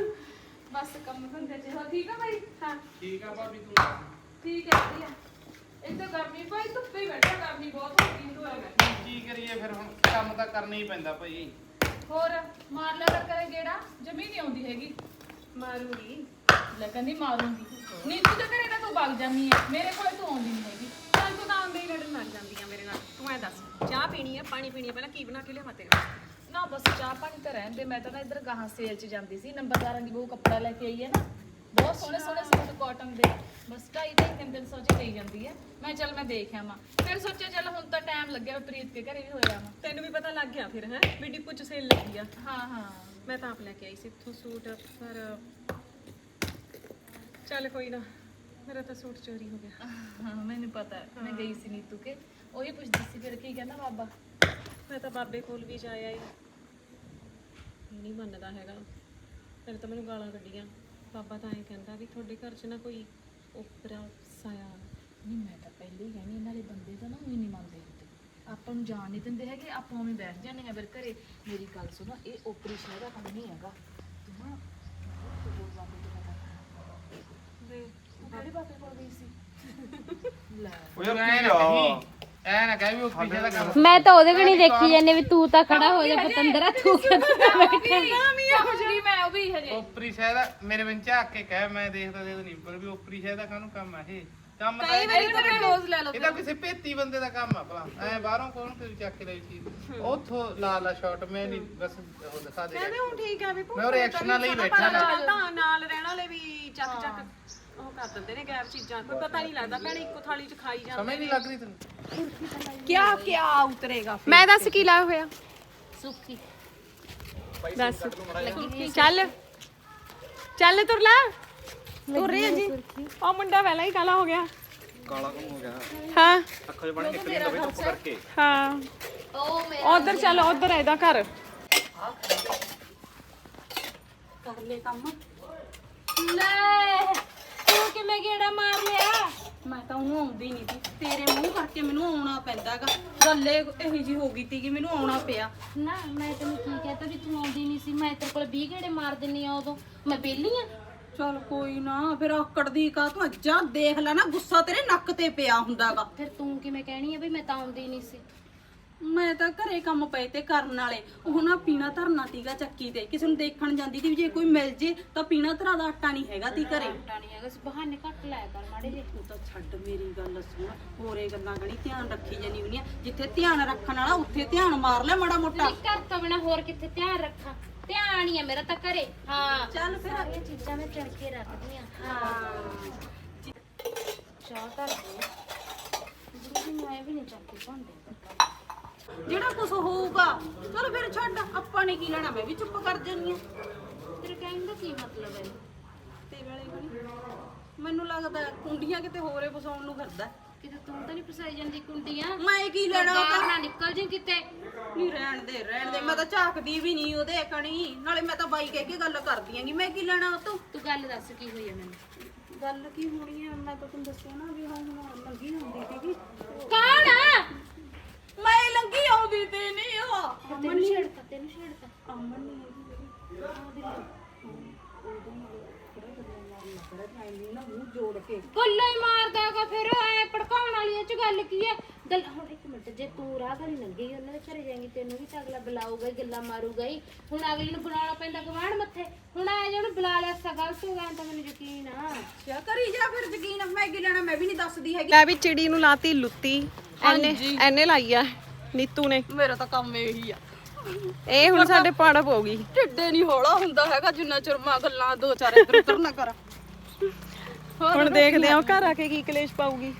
ਬਸ ਕੰਮ ਧੰਦੇ ਚ ਹੋ ਠੀਕ ਆ ਬਾਈ ਹਾਂ ਠੀਕ ਆ ਭਾਬੀ ਤੂੰ ਠੀਕ ਹੈ ਵਧੀਆ ਤਾਂ ਗਰਮੀ ਭਾਈ ਧੁੱਪੇ ਬੈਠਾ ਗਰਮੀ ਬਹੁਤ ਹੋ ਗਈ ਤੂੰ ਐਵੇਂ ਕੀ ਕਰੀਏ ਫਿਰ ਹੁਣ ਕੰਮ ਤਾਂ ਕਰਨਾ ਹੀ ਪੈਂਦਾ ਭਾਈ। ਹੋਰ ਮਾਰ ਲਿਆ ਕਰ ਗੇੜਾ ਜਮੀ ਨਹੀਂ ਆਉਂਦੀ ਹੈਗੀ। ਮਾਰੂਗੀ। ਲੈ ਕਹਿੰਦੀ ਮਾਰੂੰਗੀ। ਨੀਤੂ ਦੇ ਘਰੇ ਤਾਂ ਤੂੰ ਵਗ ਜਾਨੀ ਆ ਮੇਰੇ ਕੋਲੇ ਤੂੰ ਆਉਂਦੀ ਨਹੀਂ ਹੈਗੀ। ਚੱਲ ਤੂੰ ਤਾਂ ਆਉਂਦੇ ਹੀ ਲੜਨ ਲੱਗ ਜਾਂਦੀ ਆ ਮੇਰੇ ਨਾਲ ਤੂੰ ਐ ਦੱਸ ਚਾਹ ਪੀਣੀ ਆ ਪਾਣੀ ਪੀਣੀ ਆ ਪਹਿਲਾਂ ਕੀ ਬਣਾ ਕੇ ਲਿਆਵਾਂ ਤੇਰੇ ਵਾਸਤੇ? ਨਾ ਬਸ ਚਾਹ ਪਾਣੀ ਤਾਂ ਰਹਿਣ ਦੇ ਮੈਂ ਤਾਂ ਨਾ ਇੱਧਰ ਗਾਹਾਂ ਸੇਲ 'ਚ ਜਾਂਦੀ ਸੀ ਨੰਬਰਦਾਰਾਂ ਦੀ ਬਹੂ ਕੱਪੜਾ ਲੈ ਕੇ ਆਈ ਹੈ ਨਾ। ਬਹੁਤ ਸੋਹਣੇ ਸੋਹਣੇ ਸੂਟ ਕਾਟਨ ਦੇ। ਬਸ ਢਾਈ ਢਾਈ ਤਿੰਨ ਤਿੰਨ ਸੌ 'ਚ ਦੇਈ ਜਾਂਦੀ ਹੈ। ਮੈਂ ਚੱਲ ਮੈਂ ਦੇਖ ਆਵਾਂ। ਫਿਰ ਸੋਚਿਆ ਚੱਲ ਹੁਣ ਤਾਂ ਟਾਈਮ ਲੱਗਿਆ ਪ੍ਰੀਤ ਕੇ ਘਰੇ ਵੀ ਹੋਇਆ ਆਵਾਂ ਤੈਨੂੰ ਵੀ ਪਤਾ ਲੱਗ ਗਿਆ ਫਿਰ ਹੈ? ਵੀ ਡਿਪੂ ਚ ਸੇਲ ਲੱਗੀ ਆ। ਹਾਂ ਹਾਂ। ਮੈਂ ਤਾਂ ਆਪ ਲੈ ਕੇ ਆਈ ਸੀ ਇੱਥੋਂ ਸੂਟ ਪਰ ਚੱਲ ਕੋਈ ਨਾ ਮੇਰਾ ਤਾਂ ਸੂਟ ਚੋਰੀ ਹੋ ਗਿਆ। ਹਾਂ ਮੈਨੂੰ ਪਤਾ ਹੈ। ਮੈਂ ਗਈ ਸੀ ਨੀਤੂ ਕੇ। ਉਹੀ ਪੁੱਛਦੀ ਸੀ ਫਿਰ ਕੀ ਕਹਿੰਦਾ ਬਾਬਾ? ਮੈਂ ਤਾਂ ਬਾਬੇ ਕੋਲ ਵੀ ਜਾਇਆ ਈ ਨਹੀਂ ਮੰਨਦਾ ਹੈਗਾ। ਫਿਰ ਤਾਂ ਮੈਨੂੰ ਗਾਲਾਂ ਕੱਢੀਆਂ। ਬਾਬਾ ਤਾਂ ਐਂ ਕਹਿੰਦਾ ਵੀ ਤੁਹਾਡੇ ਘਰ 'ਚ ਨਾ ਕੋਈ ਉਪਰਾ ਸਾਇਆ ਨਹੀਂ ਮੈਂ ਤਾਂ ਪਹਿਲੇ ਹੀ ਕਹਿੰਦੀ ਇਹਨਾਂ ਦੇ ਬੰਦੇ ਤਾਂ ਨਾ ਉਹੀ ਨਹੀਂ ਮੰਨਦੇ ਹੁੰਦੇ। ਆਪਾਂ ਨੂੰ ਜਾਣ ਨਹੀਂ ਦਿੰਦੇ ਹੈਗੇ ਆਪਾਂ ਉਵੇਂ ਬੈਠ ਜਾਂਦੇ ਆ ਫਿਰ ਘਰੇ। ਮੇਰੀ ਗੱਲ ਸੁਣੋ ਇਹ ਓਪਰੀ ਸ਼ਹਿਰ ਦਾ ਕੰਮ ਨਹੀਂ ਹੈਗਾ। ਤੂੰ ਨਾ ਤੂੰ ਬੋਲ ਬਾਬੇ ਤੋਂ ਪਤਾ ਕਰ। ਵੇ ਤੂੰ ਕਿਹੜੇ ਬਾਬੇ ਕੋਲ ਗਈ ਸੀ? ਲੈ। ਉਹ ਯਾਰ ਕੀ ਆ? ਐ ਨਾ ਕਹਿ ਵੀ ਉਹ ਪਿੱਛੇ ਦਾ ਕੰਮ ਮੈਂ ਤਾਂ ਉਹਦੇ ਕਣੀ ਦੇਖੀ ਜਾਂਦੇ ਵੀ ਤੂੰ ਤਾਂ ਖੜਾ ਹੋ ਜਾ ਪਤੰਦਰਾ ਤੂੰ ਕਿੱਥੇ ਬੈਠਾ? ਜੀ ਮੈਂ ਉਹ ਵੀ ਹਜੇ। ਉਪਰੀ ਸ਼ਹਿਰ ਦਾ ਮੇਰੇ ਵਿੱਚ ਝਾਕ ਕੇ ਕਹਿ ਮੈਂ ਦੇਖਦਾ ਦੇਖਦਾ ਨਹੀਂ ਪਰ ਵੀ ਉਪਰੀ ਸ਼ਹਿਰ ਦਾ ਕਾਹਨੂੰ ਕੰਮ ਆ ਇਹ? ਕੰਮ ਤਾਂ ਇਹ ਇਹ ਤਾਂ ਕਲੋਜ਼ ਲੈ ਲਓ ਇਹ ਤਾਂ ਕਿਸੇ ਭੇਤੀ ਬੰਦੇ ਦਾ ਕੰਮ ਆ ਭਲਾ। ਐ ਬਾਹਰੋਂ ਕੌਣ ਕੋਈ ਚੱਕ ਕੇ ਲਈ ਚੀਜ਼? ਉਥੋਂ ਲਾ ਲਾ ਸ਼ਾਟ ਮੈਂ ਨਹੀਂ ਬਸ ਉਹ ਦਿਖਾ ਦੇ ਕਹਿੰਦੇ ਹੁਣ ਠੀਕ ਆ ਵੀ ਮੈਂ ਉਹ ਰਿਐਕਸ਼ਨਾਂ ਲਈ ਬੈਠਾ ਨਾ। ਤਾਂ ਨਾਲ ਰਹਿਣ ਵਾਲੇ ਵੀ ਚੱਕ ਚੱਕ ਉਹ ਕਰ ਦਿੰਦੇ ਨੇ ਗੈਰ ਚੀਜ਼ਾਂ ਕੋਈ ਪਤਾ ਨਹੀਂ ਲੱਗਦਾ ਭੈਣੇ ਇੱਕੋ ਥਾਲੀ 'ਚ ਖਾਈ ਜਾਂਦੇ ਸਮਝ ਨਹੀਂ ਲੱਗ ਰਹੀ ਤੈਨੂੰ। ਕਿਆ ਕਿਆ ਉਤਰੇਗਾ ਮੈਂ ਦੱਸ ਕੀ ਲਾਇਆ ਹੋਇਆ? ਸੁੱਕੀ ਦੱਸ। ਚੱਲ। ਚੱਲ ਤੁਰ ਲੈ ਤੁਰ ਰਹੀ ਹਾਂ ਜੀ। ਉਹ ਮੁੰਡਾ ਪਹਿਲਾਂ ਹੀ ਕਾਲਾ ਹੋ ਗਿਆ। ਕਾਲਾ ਕੰਮ ਹੋ ਗਿਆ। ਹਾਂ। ਅੱਖਾਂ 'ਚ ਪਾਣੀ ਨਿਕਲ ਜਾਂਦਾ ਬਈ ਧੁੱਪ ਕਰਕੇ। ਹਾਂ। ਉਹ ਮੇਰਾ ਉਧਰ ਚੱਲ ਉਧਰ ਇਹਦਾ ਘਰ। ਕਰ ਲੈ ਕੰਮ। ਲੈ ਤੂੰ ਕਿਵੇਂ ਗੇੜਾ ਮਾਰ ਲਿਆ? ਮੈਂ ਤਾਂ ਉਹਨੂੰ ਆਉਂਦੀ ਨਹੀਂ ਸੀ। ਤੇਰੇ ਮੂੰਹ ਕਰਕੇ ਮੈਨੂੰ ਆਉਣਾ ਪੈਂਦਾਗਾ। ਗੱਲੇ ਇਹੀ ਜੀ ਹੋ ਗਈ ਤੀ ਕਿ ਮੈਨੂੰ ਆਉਣਾ ਪਿਆ। ਨਾ ਮੈਂ ਤੈਨੂੰ ਕੀ ਕਹਤਾ ਵੀ ਤੂੰ ਆਉਂਦੀ ਨਹੀਂ ਸੀ। ਮੈਂ ਤੇਰੇ ਕੋਲ 20 ਗੇੜੇ ਮਾਰ ਦਿੰਨੀ ਆ ਉਦੋਂ। ਮੈਂ ਵਿਹਲੀ ਆ। ਚਲ ਕੋਈ ਨਾ ਫਿਰ ਆਕੜਦੀ ਕਾ ਤੂੰ ਅੱਜਾ ਦੇਖ ਲੈ ਨਾ ਗੁੱਸਾ ਤੇਰੇ ਨੱਕ ਤੇ ਪਿਆ ਹੁੰਦਾਗਾ। ਫਿਰ ਤੂੰ ਕਿਵੇਂ ਕਹਿਣੀ ਆ ਵੀ ਮੈਂ ਤਾਂ ਆਉਂਦੀ ਨਹੀਂ ਸੀ? ਮੈਂ ਤਾਂ ਘਰੇ ਕੰਮ ਪਏ ਤੇ ਕਰਨ ਵਾਲੇ। ਉਹ ਨਾ ਪੀਣਾ ਧਰਨਾ ਤੀਗਾ ਚੱਕੀ ਤੇ। ਕਿਸੇ ਨੂੰ ਦੇਖਣ ਜਾਂਦੀ ਤੀ ਵੀ ਜੇ ਕੋਈ ਮਿਲ ਜੇ ਤਾਂ ਪੀਣਾ ਧਰਾ ਦਾ ਆਟਾ ਨਹੀਂ ਹੈਗਾ ਤੀ ਘਰੇ। ਆਟਾ ਨਹੀਂ ਹੈਗਾ ਸੀ ਬਹਾਨੇ ਘੱਟ ਲਾਇਆ ਕਰ ਮਾੜੇ ਜੇ ਤੂੰ ਤਾਂ ਛੱਡ ਮੇਰੀ ਗੱਲ ਸੁਣ। ਹੋਰੇ ਗੱਲਾਂ ਗਣੀ ਧਿਆਨ ਰੱਖੀ ਜਾਨੀ ਆ। ਜਿੱਥੇ ਧਿਆਨ ਰੱਖਣ ਵਾਲਾ ਉੱਥੇ ਧਿਆਨ ਮਾਰ ਲੈ ਮਾੜਾ ਮੋਟਾ। ਨਹੀਂ ਘਰ ਤੋਂ ਬਿਨਾ ਹੋਰ ਕਿੱਥੇ ਧਿਆਨ ਰੱਖਾਂ? ਧਿਆਨ ਹੀ ਆ ਮੇਰਾ ਤਾਂ ਘਰੇ। ਹਾਂ। ਚੱਲ ਫਿਰ। ਸਾਰੀਆਂ ਚੀਜ਼ਾਂ ਮੈਂ ਚੜ ਕੇ ਰੱਖਦੀ ਆ। ਹਾਂ। ਚਾਹ ਤਾਂ ਜੀ ਮੈਂ ਵੀ ਨਹੀਂ ਚੱਕੀ ਭਾਂਡੇ। ਜਿਹੜਾ ਕੁਝ ਹੋਊਗਾ ਚਲ ਫਿਰ ਛੱਡ ਆਪਾਂ ਨੇ ਕੀ ਲੈਣਾ ਮੈਂ ਵੀ ਚੁੱਪ ਕਰ ਜਾਨੀ ਆ ਤੇਰੇ ਕਹਿਣ ਦਾ ਕੀ ਮਤਲਬ ਹੈ? ਤੇ ਵੇਲੇ ਗਣੀ ਮੈਨੂੰ ਲੱਗਦਾ ਕੁੰਡੀਆਂ ਕਿਤੇ ਹੋਰੇ ਫਸਾਉਣ ਨੂੰ ਫਿਰਦਾ ਕਿਤੇ ਤੂੰ ਤਾਂ ਨਹੀਂ ਫਸਾਈ ਜਾਂਦੀ ਕੁੰਡੀਆਂ। ਮੈਂ ਕੀ ਲੈਣਾ ਉਹ ਨਾ ਨਿਕਲ ਜੀ ਕਿਤੇ। ਨਹੀਂ ਰਹਿਣ ਦੇ ਰਹਿਣ ਦੇ ਮੈਂ ਤਾਂ ਝਾਕਦੀ ਵੀ ਨਹੀਂ ਉਹਦੇ ਕਣੀ। ਨਾਲੇ ਮੈਂ ਤਾਂ ਬਾਈ ਕਹਿ ਕੇ ਗੱਲ ਕਰਦੀ ਆਂਗੀ ਮੈਂ ਕੀ ਲੈਣਾ ਉਹ ਤੋਂ? ਤੂੰ ਗੱਲ ਦੱਸ ਕੀ ਹੋਈ ਹੈ ਮੈਨੂੰ? ਗੱਲ ਕੀ ਹੋਣੀ ਹੈ? ਮੈਂ ਤਾਂ ਤੁਹਾਨੂੰ ਦੱਸਿਆ ਨਾ ਵੀ ਹਾਂ ਹੁਣ ਲੰਗੀ ਹੁੰਦੀ ਸੀਗੀ। ਕੌਣ ਆ? ਲੰਗੀ ਆਉਂਦੀ ਤੇ ਨਹੀਂ ਉਹ। ਤੈਨੂੰ ਛੇੜਤਾ ਤੈਨੂੰ ਛੇੜਤਾ। ਅਮਨ ਨਹੀਂ ਹੈਗੀ ਜਿਹੜੀ ਨਾ ਮੂੰਹ ਜੋੜ ਕੇ ਗੱਲਾਂ ਹੀ ਮਾਰਦਾਗਾ ਫਿਰ ਐ ਭੜਕਾਉਣ ਵਾਲੀਆਂ ਚ ਗੱਲ ਕੀ ਹੈ ਗੱਲ ਹੁਣ ਇੱਕ ਮਿੰਟ ਜੇ ਤੂੰ ਰਾਹ ਗਲੀ ਲੰਗੀ ਉਹਨਾਂ ਦੇ ਘਰੇ ਜਾਏਂਗੀ ਤੈਨੂੰ ਵੀ ਤਾਂ ਅਗਲਾ ਬੁਲਾਊਗਾ ਹੀ ਗੱਲਾਂ ਮਾਰੂਗਾ ਹੀ। ਹੁਣ ਅਗਲੀ ਨੂੰ ਬੁਲਾਉਣਾ ਪੈਂਦਾ ਗਵਾਂਢ ਮੱਥੇ। ਹੁਣ ਆ ਜੇ ਉਹਨੂੰ ਬੁਲਾ ਲਿਆ ਸਾ ਗਲਤ ਹੋ ਗਿਆ ਤਾਂ ਮੈਨੂੰ ਯਕੀਨ ਆ। ਕਿਆ ਕਰੀ ਜਾ ਫਿਰ ਯਕੀਨ। ਮੈਂ ਕੀ ਲੈਣਾ ਮੈਂ ਵੀ ਨਹੀਂ ਦੱਸਦੀ ਹੈਗੀ। ਲੈ ਵੀ ਚਿੜੀ ਨੂੰ ਲਾਤੀ ਲੁੱਤੀ। ਐਨੇ ਐਨੇ ਲਾਈ ਆ। ਨੀਤੂ ਨੇ। ਮੇਰਾ ਤਾਂ ਕੰਮ ਇਹੀ ਆ। ਇਹ ਹੁਣ ਸਾਡੇ ਪਾੜਾ ਪਊਗੀ। ਢਿੱਡੇ ਨਹੀਂ ਹੌਲਾ ਹੁੰਦਾ ਹੈਗਾ ਜਿੰਨਾ ਚਿਰ ਮੈਂ ਗੱਲਾਂ ਦੋ ਚਾਰ ਇੱਧਰ ਉੱਧਰ ਨਾ ਕਰਾਂ। ਹੁਣ ਦੇਖਦੇ ਆ ਉਹ ਘਰ ਆ ਕੇ ਕੀ ਕਲੇਸ਼ ਪਾਊਗੀ।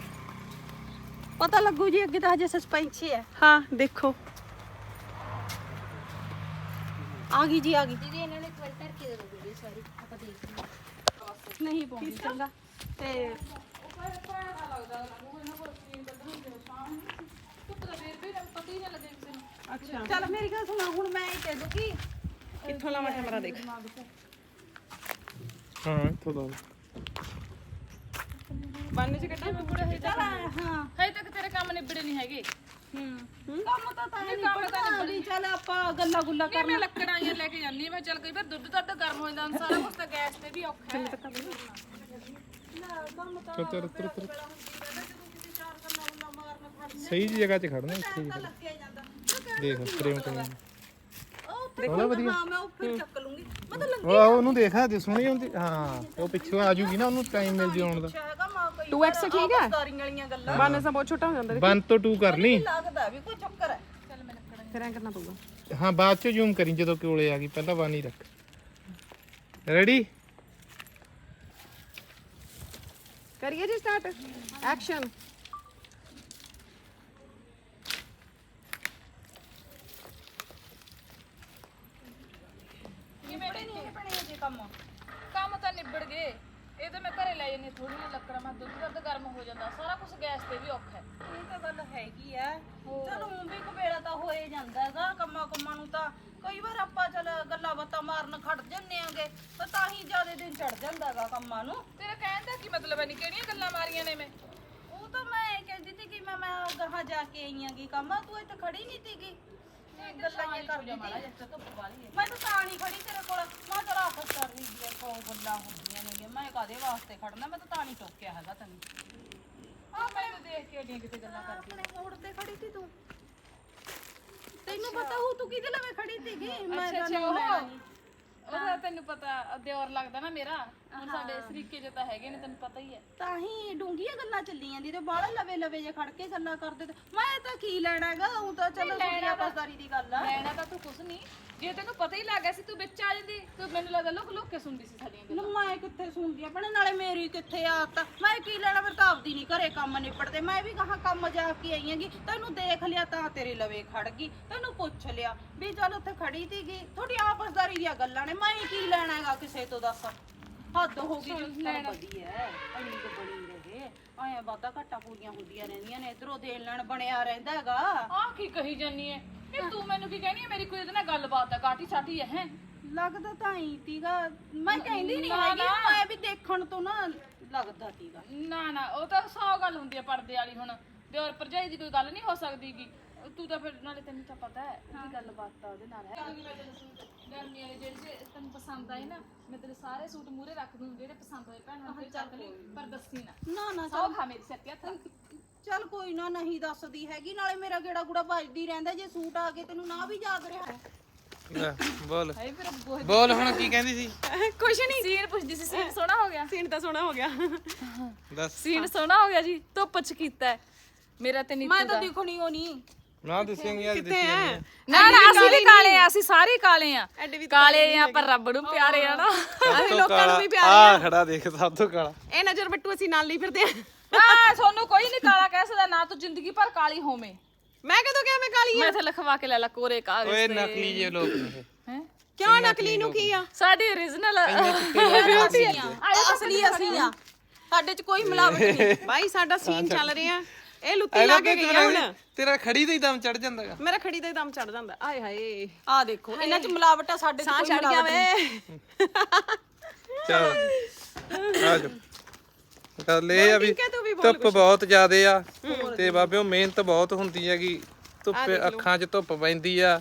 ਪਤਾ ਲੱਗੂ ਜੀ ਅੱਗੇ ਤਾਂ ਹਜੇ ਸਸਪੈਂਸ ਹੀ ਹੈ। ਹਾਂ ਦੇਖੋ। ਆ ਗਈ ਜੀ ਆ ਗਈ। ਦੀਦੀ ਇਹਨਾਂ ਨੇ ਇੱਕ ਵਾਰੀ ਧਰ ਕੇ ਦੇ ਦੋ ਵੀਡੀਓ ਸਾਰੀ ਆਪਾਂ ਦੇਖਦੇ ਹਾਂ। ਨਹੀਂ ਪਾਉਂਦੀ ਚੰਗਾ। ਤੇ ਅੱਛਾ। ਚੱਲ ਮੇਰੀ ਗੱਲ ਸੁਣਾ ਹੁਣ ਮੈਂ ਇਹ ਕਹਿ ਦੂੰ ਕਿ ਕਿੱਥੋਂ ਲਾਵਾਂ ਕੈਮਰਾ ਦੇਖ। ਹਾਂ ਇੱਥੋਂ ਦਾ ਬੰਨ ਚ ਕੱਟਾ ਟੁਕੜਾ ਹੈ ਚੱਲ ਹਾਂ। ਹਜੇ ਤੱਕ ਤੇਰੇ ਕੰਮ ਨਿਬੜੇ ਨਹੀਂ ਹੈਗੇ। ਕੰਮ ਤਾਂ ਤਾਂ ਨਹੀਂ ਪੜਦਾ ਵੀ ਚੱਲ ਆਪਾਂ ਗੱਲਾਂ ਗੁੱਲਾਂ ਨਹੀਂ ਮੈਂ ਲੱਕੜਾਂ ਆਈਆਂ ਲੈ ਕੇ ਜਾਂਦੀ ਹਾਂ ਮੈਂ ਚੱਲ ਕਈ ਵਾਰ ਦੁੱਧ ਦੱਧ ਗਰਮ ਹੋ ਜਾਂਦਾ ਸਾਰਾ ਕੁਝ ਤਾਂ ਗੈਸ ਤੇ ਵੀ ਔਖਾ ਹੈ। ਤੁਰ ਤੁਰ ਤੁਰ ਤੁਰ ਸਹੀ ਜੀ ਜਗ੍ਹਾ 'ਚ ਖੜਨਾ ਇੱਥੇ ਦੇਖ ਫਰੇਮ ਤੇ ਉਹ ਵਧੀਆ। ਹਾਂ ਮੈਂ ਉਹ ਫਿਰ ਚੱਕ ਲੂੰਗੀ। ਮਤਲਬ ਉਹ ਉਹਨੂੰ ਦੇਖ ਦੇ ਸੋਹਣੀ ਹੁੰਦੀ ਹਾਂ ਉਹ ਪਿੱਛੋਂ ਆ ਜੂਗੀ ਨਾ ਉਹਨੂੰ ਟਾਈਮ ਮਿਲ ਜੂ ਆਉਣ ਦਾ। ਹੈਗਾ ਮਾਂ ਕੋਈ 2x ਠੀਕ ਹੈ? ਦਾਰੀਆਂ ਵਾਲੀਆਂ ਗੱਲਾਂ। ਬੰਨ ਸਾ ਬਹੁਤ ਛੋਟਾ ਹੋ ਜਾਂਦਾ 1 ਤੋਂ 2 ਕਰ ਲਈ। ਲੱਗਦਾ ਵੀ ਕੋਈ ਚੱਕਰ ਹੈ। ਫਿਰ ਐਂ ਕਰਨਾ ਪਊਗਾ। ਹਾਂ ਬਾਅਦ ਚ ਜ਼ੂਮ ਕਰੀ ਜਦੋਂ ਕੋਲੇ ਆ ਗਈ ਪਹਿਲਾਂ 1 ਹੀ ਰੱਖ। ਰੈਡੀ ਕਰੀਏ ਜੀ ਸਟਾਰਟ ਐਕਸ਼ਨ ਨਿਬੜੇ ਨਹੀਂ ਬਣੇ ਜੇ ਕੰਮ। ਕੰਮ ਤਾਂ ਨਿਬੜ ਗਏ। ਇਹ ਤਾਂ ਮੈਂ ਘਰੇ ਲੈ ਦੁੱਧ ਦੁੱਧ ਗਰਮ ਹੋ ਜਾਂਦਾ। ਸਾਰਾ ਕੁਝ ਗੈਸ ਤੇ ਵੀ ਔਖਾ ਹੈ। ਇਹ ਤਾਂ ਗੱਲ ਹੈਗੀ ਆ। ਚਲ ਹੁਣ ਵੀ ਕਬੇੜਾ ਤਾਂ ਹੋਏ ਜਾਂਦਾ ਹੈਗਾ ਕੰਮਾਂ ਕੰਮਾਂ ਨੂੰ ਤਾਂ। ਕਈ ਵਾਰ ਆਪਾਂ ਚਲ ਗੱਲਾਂ ਬਾਤਾਂ ਮਾਰਨ ਖੜ ਜੰਨੇ ਆਂਗੇ ਤਾਂ ਤਾਂ ਹੀ ਜਿਆਦੇ ਦਿਨ ਚੜ ਜਾਂਦਾ ਹੈਗਾ ਕੰਮਾਂ ਨੂੰ। ਤੇਰਾ ਕਹਿਣ ਦਾ ਕੀ ਮਤਲਬ ਹੈ ਨਹੀਂ ਕਿਹੜੀਆਂ ਗੱਲਾਂ ਮਾਰੀਆਂ ਨੇ ਮੈਂ? ਉਹ ਤਾਂ ਮੈਂ ਕਹਿੰਦੀ ਸੀ ਕਿ ਮੈਂ ਮੈਂ ਗਾਹਾਂ ਜਾ ਕੇ ਆਈ ਆਂਗੀ ਕੰਮ। ਤੂੰ ਇੱਥੇ ਖੜੀ ਨਹੀਂ ਸੀਗੀ। ਇਹ ਗੱਲਾਂ ਇਹ ਕਰਦੀ ਮਾੜਾ ਸੀ ਜਿਹਾ ਧੁੱਪ ਵਾਲੀ ਹੈ। ਮੈਂ ਤਾਂ ਤਾਂ ਨਹੀਂ ਖੜੀ ਤੇਰੇ ਕੋਲ। ਮੈਂ ਤਾਂ ਰਾਖਤ ਕਰ ਰਹੀ ਸੀ ਸੌ ਗੱਲਾਂ ਹੁੰਦੀਆਂ ਨੇ ਮੈਂ ਕਾਦੇ ਵਾਸਤੇ ਖੜਨਾ? ਮੈਂ ਤਾਂ ਤਾਂ ਨਹੀਂ ਟੋਕਿਆ ਹੈਗਾ ਤੈਨੂੰ। ਆ ਮੈਨੂੰ ਦੇਖ ਕੇ ਅਡੀਆਂ ਕਿਤੇ ਗੱਲਾਂ ਕਰਦੀ। ਆਪਣੇ ਮੋੜ ਤੇ ਖੜੀ ਸੀ ਤੂੰ। ਤੈਨੂੰ ਪਤਾ ਹੋ ਤੂੰ ਕਿਹਦੇ ਲਵੇ ਖੜੀ ਸੀਗੀ? ਮੈਂ ਅੱਛਾ ਅੱਛਾ ਉਹ। ਉਹਦਾ ਤੈਨੂੰ ਪਤਾ ਦਿਓਰ ਲੱਗਦਾ ਨਾ ਮੇਰਾ। ਹੁਣ ਸਾਡੇ ਸਰੀਕੇ ਜੇ ਤਾਂ ਹੈਗੇ ਨੇ ਤੈਨੂੰ ਪਤਾ ਹੀ ਹੈ। ਤਾਂ ਹੀ ਡੂੰਗੀਆਂ ਗੱਲਾਂ ਚੱਲੀਆਂ ਦੀ ਤੇ ਬਾਹਲਾ ਲਵੇ ਲਵੇ ਜੇ ਖੜ ਕੇ ਗੱਲਾਂ ਕਰਦੇ ਤੇ ਮੈਂ ਤਾਂ ਕੀ ਲੈਣਾ ਹੈਗਾ ਉਹ ਤਾਂ ਚਲੋ ਦੁਨੀਆ ਬਸਦਾਰੀ ਦੀ ਗੱਲ ਆ। ਲੈਣਾ ਤਾਂ ਤੂੰ ਕੁਛ ਨਹੀਂ। ਜੇ ਤੈਨੂੰ ਪਤਾ ਹੀ ਲੱਗ ਗਿਆ ਸੀ ਤੂੰ ਵਿੱਚ ਆ ਜਾਂਦੀ ਤੂੰ ਮੈਨੂੰ ਲੱਗਦਾ ਲੁਕ ਲੁਕ ਕੇ ਸੁਣਦੀ ਸੀ ਸਾਡੀਆਂ ਗੱਲਾਂ। ਨਾ ਮੈਂ ਕਿੱਥੇ ਸੁਣਦੀ ਆਪਣੇ ਨਾਲੇ ਮੇਰੀ ਕਿੱਥੇ ਆਦਤ ਆ? ਮੈਂ ਕੀ ਲੈਣਾ ਮੇਰੇ ਤਾਂ ਆਪਦੀ ਨਹੀਂ ਘਰੇ ਕੰਮ ਨਿਪੜਦੇ। ਮੈਂ ਵੀ ਕਹਾ ਕੰਮ ਜਾ ਕੇ ਆਈ ਆਂਗੀ ਤੈਨੂੰ ਦੇਖ ਲਿਆ ਤਾਂ ਤੇਰੇ ਲਵੇ ਖੜ ਗਈ ਤੈਨੂੰ ਪੁੱਛ ਲਿਆ ਵੀ ਚੱਲ ਉੱਥੇ ਖੜੀ ਸੀਗੀ। ਥੋੜੀ ਆਪਸਦਾਰੀ ਦੀਆਂ ਗੱਲਾਂ ਨੇ ਮੈਂ ਕੀ ਲੈਣਾ ਹੈਗਾ ਕਿਸੇ ਤੋਂ ਦੱਸ। ਹੱਦ ਹੋ ਗਈ ਜੀ ਲੈਣਾ। ਵਧੀਆ ਐ ਇੰਨੀ ਕੁ ਬਣੀ ਰਹੇ। ਆਏ ਵਾਦਾ ਘਾਟਾ ਪੂਰੀਆਂ ਹੁੰਦੀਆਂ ਰਹਿੰਦੀਆਂ ਨੇ। ਇਧਰੋਂ ਦੇਣ ਲੈਣ ਬਣਿਆ ਰਹਿੰਦਾ ਹੈਗਾ। ਆਹ ਕੀ ਕਹੀ ਜਾਨੀ ਹੈ ਇਹ ਤੂੰ ਮੈਨੂੰ ਕੀ ਕਹਿਣੀ ਹੈ ਮੇਰੀ ਕੋਈ ਉਹਦੇ ਨਾਲ ਗੱਲਬਾਤ ਹੈ ਕਾਟੀ ਸਾਟੀ ਹੈ ਹੈਂ? ਲੱਗਦਾ ਤਾਂ ਹੀ ਤੀਗਾ। ਮੈਂ ਕਹਿੰਦੀ ਨਹੀਂ ਨਾ, ਹੈਗੀ ਨਾ। ਮੈਂ ਵੀ ਦੇਖਣ ਤੋਂ ਨਾ ਲੱਗਦਾ ਤੀਗਾ। ਨਾ ਨਾ ਉਹ ਤਾਂ ਸੌ ਗੱਲ ਹੁੰਦੀ ਹੈ ਪਰਦੇ ਵਾਲੀ ਹੁਣ। ਦਿਓਰ ਭਰਜਾਈ ਦੀ ਕੋਈ ਗੱਲ ਨਹੀਂ ਹੋ ਸਕਦੀ ਗੀ ਤੂੰ ਤਾਂ ਫਿਰ ਨਾਲੇ ਤੈਨੂੰ ਤਾਂ ਪਤਾ ਹੈ ਉਹਦੀ ਗੱਲਬਾਤ ਤਾਂ ਉਹਦੇ ਨਾਲ ਹੈ। ਗਰਮੀ ਵਾਲੇ ਜਿਹੜੇ ਜੇ ਤੈਨੂੰ ਪਸੰਦ ਆਏ ਨਾ ਮੈਂ ਤੇਰੇ ਸਾਰੇ ਸੂਟ ਮੂਰੇ ਰੱਖ ਦੂੰ ਜਿਹੜੇ ਪਸੰਦ ਹੋਏ ਭੈਣਾਂ ਨੂੰ ਚੱਕ ਲਈ ਪਰ ਦੱਸੀ ਨਾ। ਨਾ ਨਾ ਸੌ ਖਾ ਮੇਰੀ ਸਿਰ ਤੇ ਹੱਥ। ਚੱਲ ਕੋਈ ਨਾ ਨਹੀਂ ਦੱਸਦੀ ਹੈਗੀ ਨਾਲੇ ਮੇਰਾ ਗੇੜਾ ਗੁੜਾ ਵੱਜਦੀ ਰਹਿੰਦਾ ਜੇ ਸੂਟ ਆ ਕੇ ਤੈਨੂੰ ਨਾ ਵੀ ਯਾਦ ਰਿਹਾ। ਲੈ, ਬੋਲ। ਹਾਏ ਫਿਰ ਬੋਲ ਬੋਲ ਹੁਣ ਕੀ ਕਹਿੰਦੀ ਸੀ? ਕੁਛ ਨਹੀਂ ਸੀਨ ਪੁੱਛਦੀ ਸੀ ਸੀਨ ਸੋਹਣਾ ਹੋ ਗਿਆ। ਸੀਨ ਤਾਂ ਸੋਹਣਾ ਹੋ ਗਿਆ। ਦੱਸ। ਸੀਨ ਸੋਹਣਾ ਹੋ ਗਿਆ ਜੀ ਧੁੱਪ ਚ ਕੀਤਾ ਹੈ। ਮੇਰਾ ਤੇ ਨੀਤੂ ਮੈਂ ਤਾਂ ਦਾ। ਦਿਖਣੀ ਨਹੀਂ ਨਾ ਦੱਸੇਂਗੇ ਅੱਜ ਕਿੱਥੇ ਹੈ ਨਾ ਨਾ ਅਸੀਂ ਵੀ ਕਾਲੇ ਆ ਅਸੀਂ ਸਾਰੇ ਕਾਲੇ ਆ। ਐਡੇ ਵੀ ਕਾਲੇ ਆ ਪਰ ਰੱਬ ਨੂੰ ਪਿਆਰੇ ਆ ਨਾ। ਅਸੀਂ ਲੋਕਾਂ ਨੂੰ ਵੀ ਪਿਆਰ ਆ। ਖੜਾ ਦੇਖ ਸਭ ਤੋਂ ਕਾਲਾ। ਇਹ ਨਜ਼ਰ ਬੱਟੂ ਅਸੀਂ ਨਾਲ ਲਈ ਫਿਰਦੇ। ਆ ਤੁਹਾਨੂੰ ਕੋਈ ਨਹੀਂ ਕਾਲਾ ਕਹਿ ਸਕਦਾ ਨਾ ਤੂੰ ਜ਼ਿੰਦਗੀ ਭਰ ਕਾਲੀ ਹੋਵੇਂ। ਮੈਂ ਕਦੋਂ ਕਿਹਾ ਮੈਂ ਕਾਲੀ ਮੈਂ ਇੱਥੇ ਲਿਖਵਾ ਕੇ ਲੈ ਲਾ ਕੋਰੇ ਕਾਗਜ਼ ਓਏ ਨਕਲੀ ਜੇ ਲੋਕ ਨੇ। ਹੈ? ਕਿਉਂ ਨਕਲੀ ਨੂੰ ਕੀ ਆ? ਸਾਡੀ origignal ਅਸਲੀ ਅਸੀਂ ਆ। ਸਾਡੇ 'ਚ ਕੋਈ ਮਿਲਾਵਟ ਨਹੀਂ। ਭਾਈ ਸਾਡਾ ਸੀਨ ਚੱਲ ਰਿਹਾ। ਇਹ ਲੁੱਤੀ ਲਾ ਕੇ ਗਈ ਆ ਹੁਣ। ਤੇਰਾ- ਖੜੀ ਤੇ ਹੀ ਦਮ ਚੜ ਜਾਂਦਾਗਾ ਮੇਰਾ ਖੜੀ ਦਾ ਹੀ ਦਮ ਚੜ ਜਾਂਦਾ। ਆਏ ਹਾਏ। ਆ ਦੇਖੋ ਇਹਨਾਂ 'ਚ ਮਿਲਾਵਟ ਆ ਸਾਡੇ 'ਚ ਸਾਹ ਕੋਈ ਚੜ ਗਿਆ ਮਿਲਾਵਟ ਨਹੀਂ। ਵੇ। ਚਲ ਆ ਜਾ ਗੱਲ ਇਹ ਆ ਵੀ ਠੀਕ ਹੈ ਤੂੰ ਵੀ ਬੋਲ ਧੁੱਪ ਬਹੁਤ ਜ਼ਿਆਦੇ ਆ ਤੇ ਬਾਬਿਓ ਮਿਹਨਤ ਬਹੁਤ ਹੁੰਦੀ ਹੈਗੀ। ਧੁੱਪੇ ਅੱਖਾਂ 'ਚ ਧੁੱਪ ਪੈਂਦੀ ਆ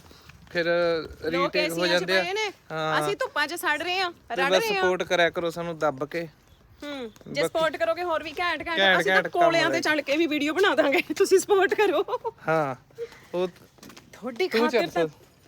ਫਿਰ ਲੋਕ ਰੀਟੇਕ ਹੋ ਏਸੀਆਂ ਚ ਜਾਂਦੇ ਆ। ਪਏ ਨੇ। ਹਾਂ। ਅਸੀਂ ਧੁੱਪਾਂ 'ਚ ਸੜ ਰਹੇ ਆ ਤੇ ਰੜ ਬਸ ਰਹੇ ਆ। ਸਪੋਰਟ ਕਰਿਆ ਕਰੋ ਸਾਨੂੰ ਦੱਬ ਕੇ। ਹੂੰ ਜੇ ਸਪੋਰਟ ਕਰੋਗੇ ਹੋਰ ਵੀ ਘੈਂਟ ਘੈਂਟ ਅਸੀਂ ਤਾਂ ਕੋਲਿਆਂ ਤੇ ਚੜ ਕੇ ਵੀ ਵੀਡੀਓ ਬਣਾ ਦਾਂਗੇ ਤੁਸੀਂ ਸਪੋਰਟ ਕਰੋ। ਹਾਂ ਉਹ ਤੁਹਾਡੀ ਖਾਤਰ ਤਾਂ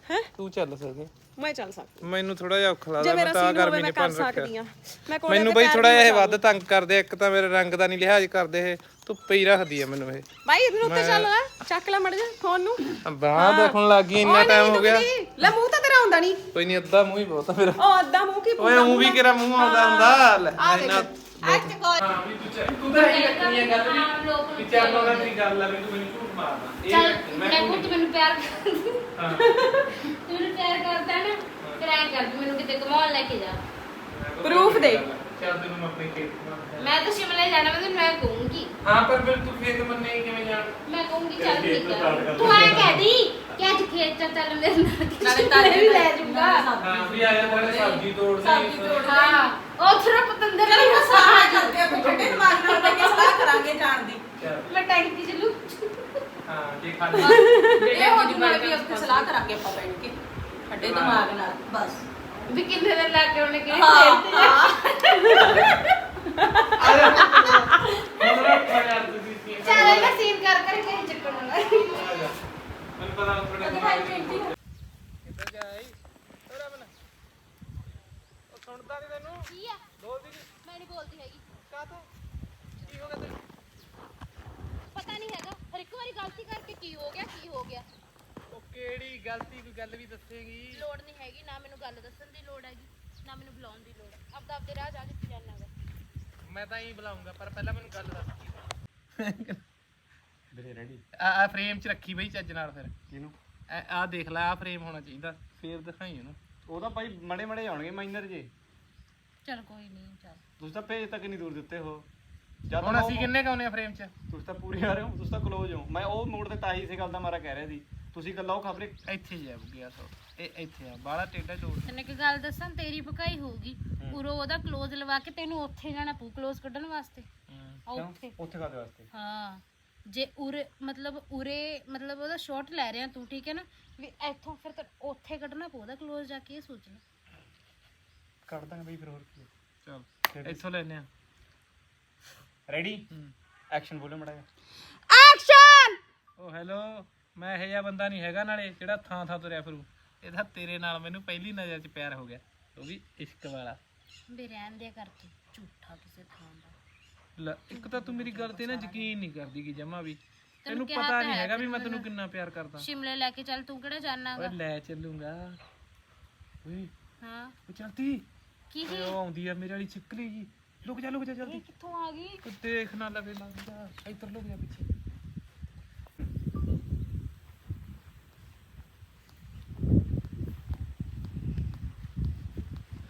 ਹੈ? ਤੂੰ ਚੱਲ ਸਕਦੀ ਮੈਂ ਚੱਲ ਸਕਦੀ ਮੈਨੂੰ ਥੋੜਾ ਜਿਹਾ ਔਖਾ ਲੱਗਦਾ ਮੈਂ ਤਾਂ ਗਰਮੀ ਕਰ ਪੰਨ ਰੱਖਿਆ। ਆ ਮੈਂ ਕੋਲੇ ਮੈਨੂੰ ਬਈ ਥੋੜਾ ਜਿਹਾ ਇਹ ਵੱਧ ਤੰਗ ਕਰਦੇ। ਇੱਕ ਤਾਂ ਮੇਰੇ ਰੰਗ ਦਾ ਨਹੀਂ ਲਿਹਾਜ਼ ਕਰਦੇ ਇਹ। ਧੁੱਪੇ ਹੀ ਰੱਖਦੀ ਆ ਮੈਨੂੰ ਇਹ। ਬਾਈ ਇਹਨੂੰ ਉੱਤੇ ਚੱਲ ਲੈ ਚੱਕ ਲੈ ਮੜ ਜਾ ਫੋਨ ਨੂੰ। ਬਾਹ ਦੇਖਣ ਲੱਗ ਗਈ ਇੰਨਾ ਟਾਈਮ ਹੋ ਗਿਆ। ਲੈ ਮੂੰਹ ਤਾਂ ਤੇਰਾ ਆਉਂਦਾ ਨਹੀਂ। ਕੋਈ ਨਹੀਂ ਅੱਧਾ ਮੂੰਹ ਹੀ ਬਹੁਤ ਆ ਮੇਰਾ। ਉਹ ਅੱਧਾ ਮੂੰਹ ਕੀ ਓਏ ਉਹ ਵੀ ਕਿਹੜਾ ਮੂੰਹ ਆਉਂਦਾ ਹੁੰਦਾ? ਲੈ ਇੰਨਾ ਅੱਜ ਕੋਈ ਹਾਂ ਵੀ ਤੂੰ ਚੱਲ। ਤੂੰ ਤਾਂ ਇਹ ਕਰਨੀ ਗੱਲ ਵੀ। ਵਿਚਾਰ ਲੋਕਾਂ ਦੀ ਗੱਲ ਆ ਵੀ ਤੂੰ ਮੈਨੂੰ ਝੂਠ ਮਾਰਦਾ। ਚੱਲ ਇਹ ਮੈਂ ਤੂੰ ਮੈਨੂੰ ਪਿਆਰ ਕਰਦੀ। ਹਾਂ। ਤੂੰ ਮੈਨੂੰ ਪਿਆਰ ਕਰਦਾ ਨਾ ਫਿਰ ਐਂ ਕਰ ਮੈਨੂੰ ਕਿਤੇ ਘੁਮਾਉਣ ਲੈ ਕੇ ਜਾ। Proof ਦੇ। ਚੱਲ ਤੈਨੂੰ ਮੈਂ ਆਪਣੇ ਖੇਤ ਘੁਮਾਉਂਦਾ। ਮੈਂ ਤਾਂ ਸ਼ਿਮਲੇ ਜਾਣਾ ਮੈਂ ਤੈਨੂੰ ਮੈਂ ਕਹੂੰਗੀ। ਹਾਂ ਪਰ ਫਿਰ ਤੂੰ ਖੇਤ ਮੰਨੇ ਕਿਵੇਂ ਜਾਣ? ਮੈਂ ਕਹੂੰਗੀ ਚੱਲ ਠੀਕ ਹੈ ਤੂੰ ਐਂ ਕਹਿ ਦੀ ਕਿ ਅੱਜ ਖੇਤ ਚ ਚੱਲ ਮੇਰੇ ਨਾਲ ਨਾਲੇ ਵੀ ਲੈ ਜਾਊਗਾ। ਹਾਂ ਵੀ ਆਇਆ ਤਾਂ ਸਬਜ਼ੀ ਤੋੜਨੀ ਹਾਂ। ਉਹ ਪਤੰਦਰ ਨਹੀਂ ਹਸਾ ਕਰਦੇ ਆਪਾਂ ਠੰਡੇ ਦਿਮਾਗ ਨਾਲ ਬੈ ਕੇ ਸਲਾਹ ਕਰਾਂਗੇ ਜਾਣ ਦੀ। ਚੱਲ। ਮੈਂ ਟੈਂਕੀ ਚ ਲੂ ਹਾਂ ਜੇ ਖਾਲੀ ਇਹ ਹੋ ਜੂਗਾ ਵੀ ਉੱਥੇ ਸਲਾਹ ਕਰਾਂਗੇ ਆਪਾਂ ਬੈਠ ਕੇ ਠੰਡੇ ਦਿਮਾਗ ਨਾਲ ਬਸ। ਵੀ ਕਿੰਨੇ ਦਿਨ ਲੱਗ ਗਏ ਉਹਨੇ ਕਿਹੜੀ ਹਾਂ। ਖੇਤ ਸੀ ਚੱਲ ਮੈਂ ਸੀਨ ਕਰ ਕਰ ਕੇ ਚੱਕਣ ਵਾਲਾ ਮੈਨੂੰ ਪਤਾ ਥੋੜਾ ਕਿੱਧਰ ਜਾਈ ਤੋਰਾ ਬਣਾ ਉਹ ਸੁਣਦਾ ਨਹੀਂ ਤੈਨੂੰ? ਕੀ ਆ? ਬੋਲਦੀ ਨਹੀਂ ਮੈਂ ਨਹੀਂ ਬੋਲਦੀ ਹੈਗੀ। ਕਾ ਤੂੰ ਕੀ ਹੋ ਗਿਆ ਤੈਨੂੰ? ਪਤਾ ਨਹੀਂ ਹੈਗਾ। ਹਰ ਇੱਕ ਵਾਰੀ ਗਲਤੀ ਕਰਕੇ ਕੀ ਹੋ ਗਿਆ ਕੀ ਹੋ ਗਿਆ। ਉਹ ਕਿਹੜੀ ਗਲਤੀ? ਕੋਈ ਗੱਲ ਵੀ ਦੱਸੇਗੀ। ਲੋੜ ਨਹੀਂ ਹੈਗੀ। ਨਾ ਮੈਨੂੰ ਗੱਲ ਦੱਸਣ ਦੀ ਲੋੜ ਹੈਗੀ। ਨਾ ਮੈਨੂੰ ਬੁਲਾਉਣ ਦੀ ਲੋੜ ਹੈ। ਆਪਦਾ ਆਪਦੇ ਰਾਹ ਜਾ ਕੇ ਜਾਣਾ ਹੈਗਾ। ਮੈਂ ਤਾਂ ਹੀ ਬੁਲਾਉਂਗਾ ਪਰ ਪਹਿਲਾਂ ਮੈਨੂੰ ਗੱਲ ਦੱਸ ਵੀਰੇ ਰੈਡੀ ਆ ਆ ਫਰੇਮ 'ਚ ਰੱਖੀ ਬਈ ਚੱਜ ਨਾਲ ਫਿਰ। ਕਿਹਨੂੰ? ਆ ਦੇਖ ਲੈ ਆ ਫਰੇਮ ਹੋਣਾ ਚਾਹੀਦਾ। ਫੇਰ ਦਿਖਾਈ ਉਹਨੂੰ। ਉਹ ਤਾਂ ਬਾਈ ਮੜੇ ਮੜੇ ਆਉਣਗੇ ਮਾਈਨਰ ਜੇ। ਚਲ ਕੋਈ ਨਹੀਂ ਚੱਲ। ਤੁਸੀਂ ਤਾਂ ਭੇਜ ਤੱਕ ਨਹੀਂ ਦੂਰ ਦਿੱਤੇ ਹੋ। ਜਦ ਹੁਣ ਅਸੀਂ ਕਿੰਨੇ ਕਾਉਨੇ ਆ ਫਰੇਮ 'ਚ? ਤੁਸੀਂ ਤਾਂ ਪੂਰੇ ਆ ਰਹੇ ਹੋ ਤੁਸੀਂ ਤਾਂ ਕਲੋਜ਼ ਹੋ। ਮੈਂ ਉਹ ਮੋੜ ਤੇ ਤਾਂ ਹੀ ਇਸੇ ਗੱਲ ਦਾ ਮਾਰਾ ਕਹਿ ਰਿਹਾ ਸੀ। ਤੁਸੀਂ ਗੱਲਾਂ ਉਹ ਖਬਰੇ? ਇੱਥੇ ਜਾ ਗਿਆ ਸੋ। ਇਹ ਇੱਥੇ ਆ ਬਾਹਲਾ ਟੇਡਾ ਜੋੜ ਤੈਨੂੰ ਇੱਕ ਗੱਲ ਦੱਸਾਂ ਤੇਰੀ ਪਕਾਈ ਹੋਊਗੀ ਉਰੋਂ ਉਹਦਾ ਕਲੋਜ਼ ਲਵਾ ਕੇ ਤੈਨੂੰ ਉੱਥੇ ਜਾਣਾ ਪਊ ਕਲੋਜ਼ ਕੱਢਣ ਵਾਸਤੇ। ਆ ਉੱਥੇ। ਉੱਥੇ ਕਾਦੇ ਵਾਸਤੇ? ਹਾਂ। ਜੇ ਉਰੇ ਮਤਲਬ ਉਰੇ ਮਤਲਬ ਉਹਦਾ ਸ਼ਾਟ ਲੈ ਰਿਹਾ ਤੂੰ ਠੀਕ ਹੈ ਨਾ? ਵੀ ਇੱਥੋਂ ਫਿਰ ਤੈਨੂੰ ਉੱਥੇ ਕੱਢਣਾ ਪਊ ਉਹਦਾ ਕਲੋਜ਼ ਜਾ ਕੇ ਇਹ ਸੋਚ ਲੈ ਕੱਢ ਦਾਂਗੇ ਬਈ ਫਿਰ ਹੋਰ ਕੀ ਚਲ ਇੱਥੋਂ ਲੈਨੇ ਆ ਰੈਡੀ। ਐਕਸ਼ਨ ਬੋਲੋ ਮੜਾ ਐਕਸ਼ਨ ਉਹ ਹੈਲੋ ਮੈਂ ਇਹ ਜਿਹਾ ਬੰਦਾ ਨਹੀਂ ਹੈਗਾ ਨਾਲੇ ਜਿਹੜਾ ਥਾਂ ਥਾਂ ਤੁਰਿਆ ਫਿਰੂ। ਇਹਦਾ ਤੇਰੇ ਨਾਲ ਮੈਨੂੰ ਪਹਿਲੀ ਨਜ਼ਰ 'ਚ ਪਿਆਰ ਹੋ ਗਿਆ ਉਹ ਵੀ ਇਸ਼ਕ ਵਾਲਾ। ਵੀ ਰਹਿਣ ਦੇ ਕਰਕੇ ਝੂਠਾ ਕਿਸੇ ਥਾਂ ਦਾ। ਲੈ, ਇੱਕ ਤਾਂ ਤੂੰ ਮੇਰੀ ਗੱਲ ਤੇ ਨਾ ਯਕੀਨ ਨਹੀਂ ਕਰਦੀ ਕਿ ਜਮਾ ਵੀ। ਤੈਨੂੰ ਕਿਹਾ ਪਤਾ ਤਾਂ ਨਹੀਂ ਹੈ ਹੈਗਾ ਵੀ ਮੈਂ ਤੈਨੂੰ ਕਿੰਨਾ ਪਿਆਰ ਕਰਦਾ। ਸ਼ਿਮਲੇ ਲੈ ਕੇ ਚੱਲ ਤੂੰ ਕਿਹੜਾ ਜਾਣਾਗਾ? ਓਏ ਲੈ ਚੱਲੂਗਾ। ਓਏ ਹਾਂ। ਉਹ ਚਲਦੀ ਕੀ ਓਏ ਉਹ ਆਉਂਦੀ ਆ ਮੇਰੇ ਵਾਲੀ ਛਿੱਕਲੀ ਜੀ। ਲੁਕ ਜਾ ਲੁਕ ਜਾ ਜਲਦੀ ਕਿੱਥੋਂ ਆ ਗਈ? ਉਹ ਦੇਖ ਨਾ ਲਵੇ ਲੱਗਦਾ। ਇੱਧਰ ਲੁਕ ਜਾ ਪਿੱਛੇ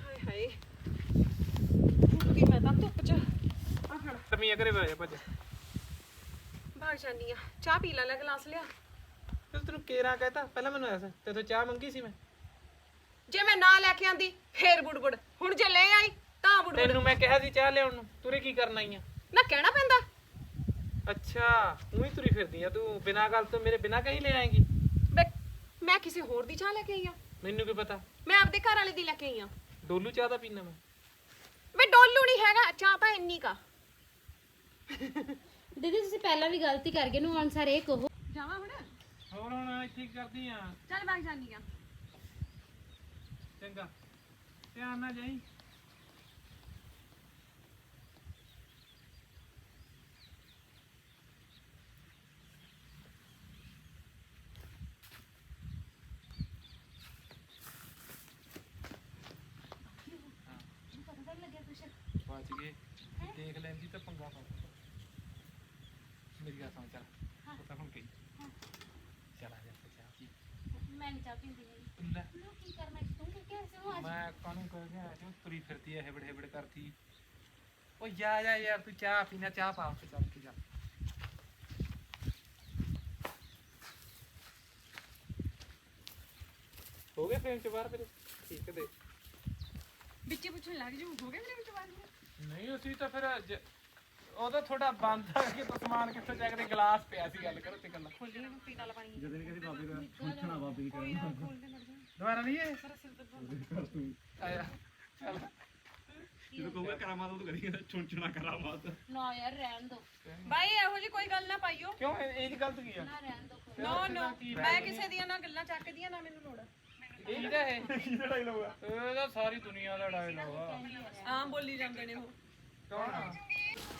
ਹਾਏ ਹਾਏ ਕੀ ਮੈਂ ਤਾਂ ਧੁੱਪ ਚ ਆ ਫੜ ਤਮੀਆਂ ਕਰੇ ਵੇ ਭੱਜ। ਭਾਗ ਜਾਨੀ ਆ। ਚਾਹ ਪੀ ਲੈ ਲੈ ਗਲਾਸ ਲਿਆ। ਤੇ ਤੈਨੂੰ ਕੇਰਾ ਕਹਤਾ ਪਹਿਲਾਂ ਮੈਨੂੰ ਐਸਾ ਤੇ ਤੂੰ ਚਾਹ ਮੰਗੀ ਸੀ ਮੈਂ? ਜੇ ਮੈਂ ਨਾ ਲੈ ਕੇ ਆਂਦੀ ਫੇਰ ਬੁੜਬੁੜ ਹੁਣ ਜੇ ਲੈ ਆਈ ਤਾਂ ਬੁੜਬੁੜ ਤੈਨੂੰ ਮੈਂ ਕਿਹਾ ਸੀ ਚਾਹ ਲਿਆਉਣ ਨੂੰ। ਤੂੰ ਕੀ ਕਰਨ ਆਈ ਆ? ਨਾ ਕਹਿਣਾ ਪੈਂਦਾ। ਅੱਛਾ ਤੂੰ ਹੀ ਤੁਰੀ ਫਿਰਦੀ ਆ। ਤੂੰ ਬਿਨਾਂ ਗੱਲ ਤੋਂ ਮੇਰੇ ਬਿਨਾਂ ਕਹੀਂ ਲੈ ਆਏਂਗੀ? ਬੇ ਮੈਂ ਕਿਸੇ ਹੋਰ ਦੀ ਚਾਹ ਲੈ ਕੇ ਆਈ ਆ। ਮੈਨੂੰ ਕੀ ਪਤਾ? ਮੈਂ ਆਪਦੇ ਘਰ ਵਾਲੇ ਦੀ ਲੈ ਕੇ ਆਈ ਆ। ਡੋਲੂ ਚਾਹ ਦਾ ਪੀਣਾ ਮੈਂ। ਵੇ ਡੋਲੂ ਨਹੀਂ ਹੈਗਾ ਚਾਹ ਤਾਂ ਇੰਨੀ ਕਾ ਦੀਦੀ ਤੁਸੀਂ ਪਹਿਲਾਂ ਵੀ ਗਲਤੀ ਕਰ ਗਏ ਨੂੰ ਅਨਸਾਰ ਇਹ ਕਹੋ। ਜਾਵਾਂ ਹੁਣ? ਹੋਰ ਹੁਣ ਇੱਥੇ ਕੀ ਕਰਦੀ ਆ? ਚੱਲ ਭਾਗ ਜਾਨੀ ਆ। ਚੰਗਾ। ਧਿਆਨ ਨਾਲ ਜਾਈ। ਬਚ ਗਏ। ਦੇਖ ਲੈਂਦੀ ਤਾਂ ਪੰਗਾ ਪਾ ਮੇਰੀ ਗੱਲ ਸੁਣ ਚੱਲ ਉਹ ਤਾਂ ਹੁਣ ਗਈ ਚਲ ਆ ਜਾ ਫਿਰ ਚਾਹ ਪੀ ਮੈਂ ਨਹੀਂ ਚਾਹ ਪੀਂਦੀ ਹੈਗੀ ਲੈ ਤੂੰ ਕੀ ਕਰਨਾ ਹੈ? ਤੂੰ ਕਿ ਕਿਹਾ ਸੀ ਉਹ ਅੱਜ ਮੈਂ ਕਾਹਨੂੰ ਕਹਿ ਗਿਆ ਜੋ ਤੁਰੀ ਫਿਰਦੀ ਐ ਹੈਬੜ ਹੈਬੜ ਕਰਦੀ ਓ ਜਾ ਜਾ ਯਾਰ ਤੂੰ ਚਾਹ ਪੀਣਾ ਚਾਹ ਪਾ ਉੱਥੇ ਚੱਲ ਕੇ ਜਾ ਹੋ ਗਏ ਫਰੇਮ ਚ ਬਾਹਰ ਤੇਰੇ ਠੀਕ ਦੇ ਵਿੱਚੇ ਪੁੱਛਣ ਲੱਗ ਜੂ ਹੋ ਗਿਆ ਮੇਰੇ ਤਾਂ ਉਹਦਾ ਥੋੜਾ ਬੰਦ ਆ ਕਿ ਤਾਂ ਸਮਾਨ ਕਿੱਥੋਂ ਜਾ ਕੇ ਗਲਾਸ ਪਿਆ ਸੀ ਗੱਲ ਕਰੋ ਤੇ ਗੱਲਾਂ ਖੋਲੀ ਨੂੰ ਪੀਣ ਵਾਲਾ ਪਾਣੀ। ਜਦੋਂ ਨਹੀਂ ਕਦੀ ਬਾਬੇ ਦਾ ਪੁੱਛਣਾ ਬਾਬੇ ਦੀ ਕਰਾਂ ਦੁਬਾਰਾ ਨਹੀਂ ਇਹ? ਆਇਆ ਚੱਲ। ਜਦੋਂ ਕਹੂਗਾ ਕਰਾਮਾਤ ਉਹ ਕਰੀ ਚੁੰਚਣਾ ਕਰਾਮਾਤ ਨਾ ਯਾਰ ਰਹਿਣ ਦੋ। ਬਾਈ ਇਹੋ ਜੀ ਕੋਈ ਗੱਲ ਨਾ ਪਾਈਓ। ਕਿਉਂ? ਇਹ ਇਹ 'ਚ ਗਲਤ ਕੀ ਆ? ਨਾ ਰਹਿਣ ਦੋ। ਨੋ ਨੋ। ਮੈਂ ਕਿਸੇ ਦੀਆਂ ਨਾ ਗੱਲਾਂ ਚੱਕਦੀਆਂ ਨਾ ਮੈਨੂੰ ਲੋੜ। ਇਹ ਕਿਹਦਾ ਹੈ ਕਿਹਦਾ ਡਾਇਲੌਗ ਆ? ਇਹਦਾ ਸਾਰੀ ਦੁਨੀਆ ਦਾ ਡਾਇਲੌਗ ਆ। ਆਮ ਬੋਲੀ ਜਾਂਦੇ ਨੇ ਉਹ। ਕੌਣ ਆ?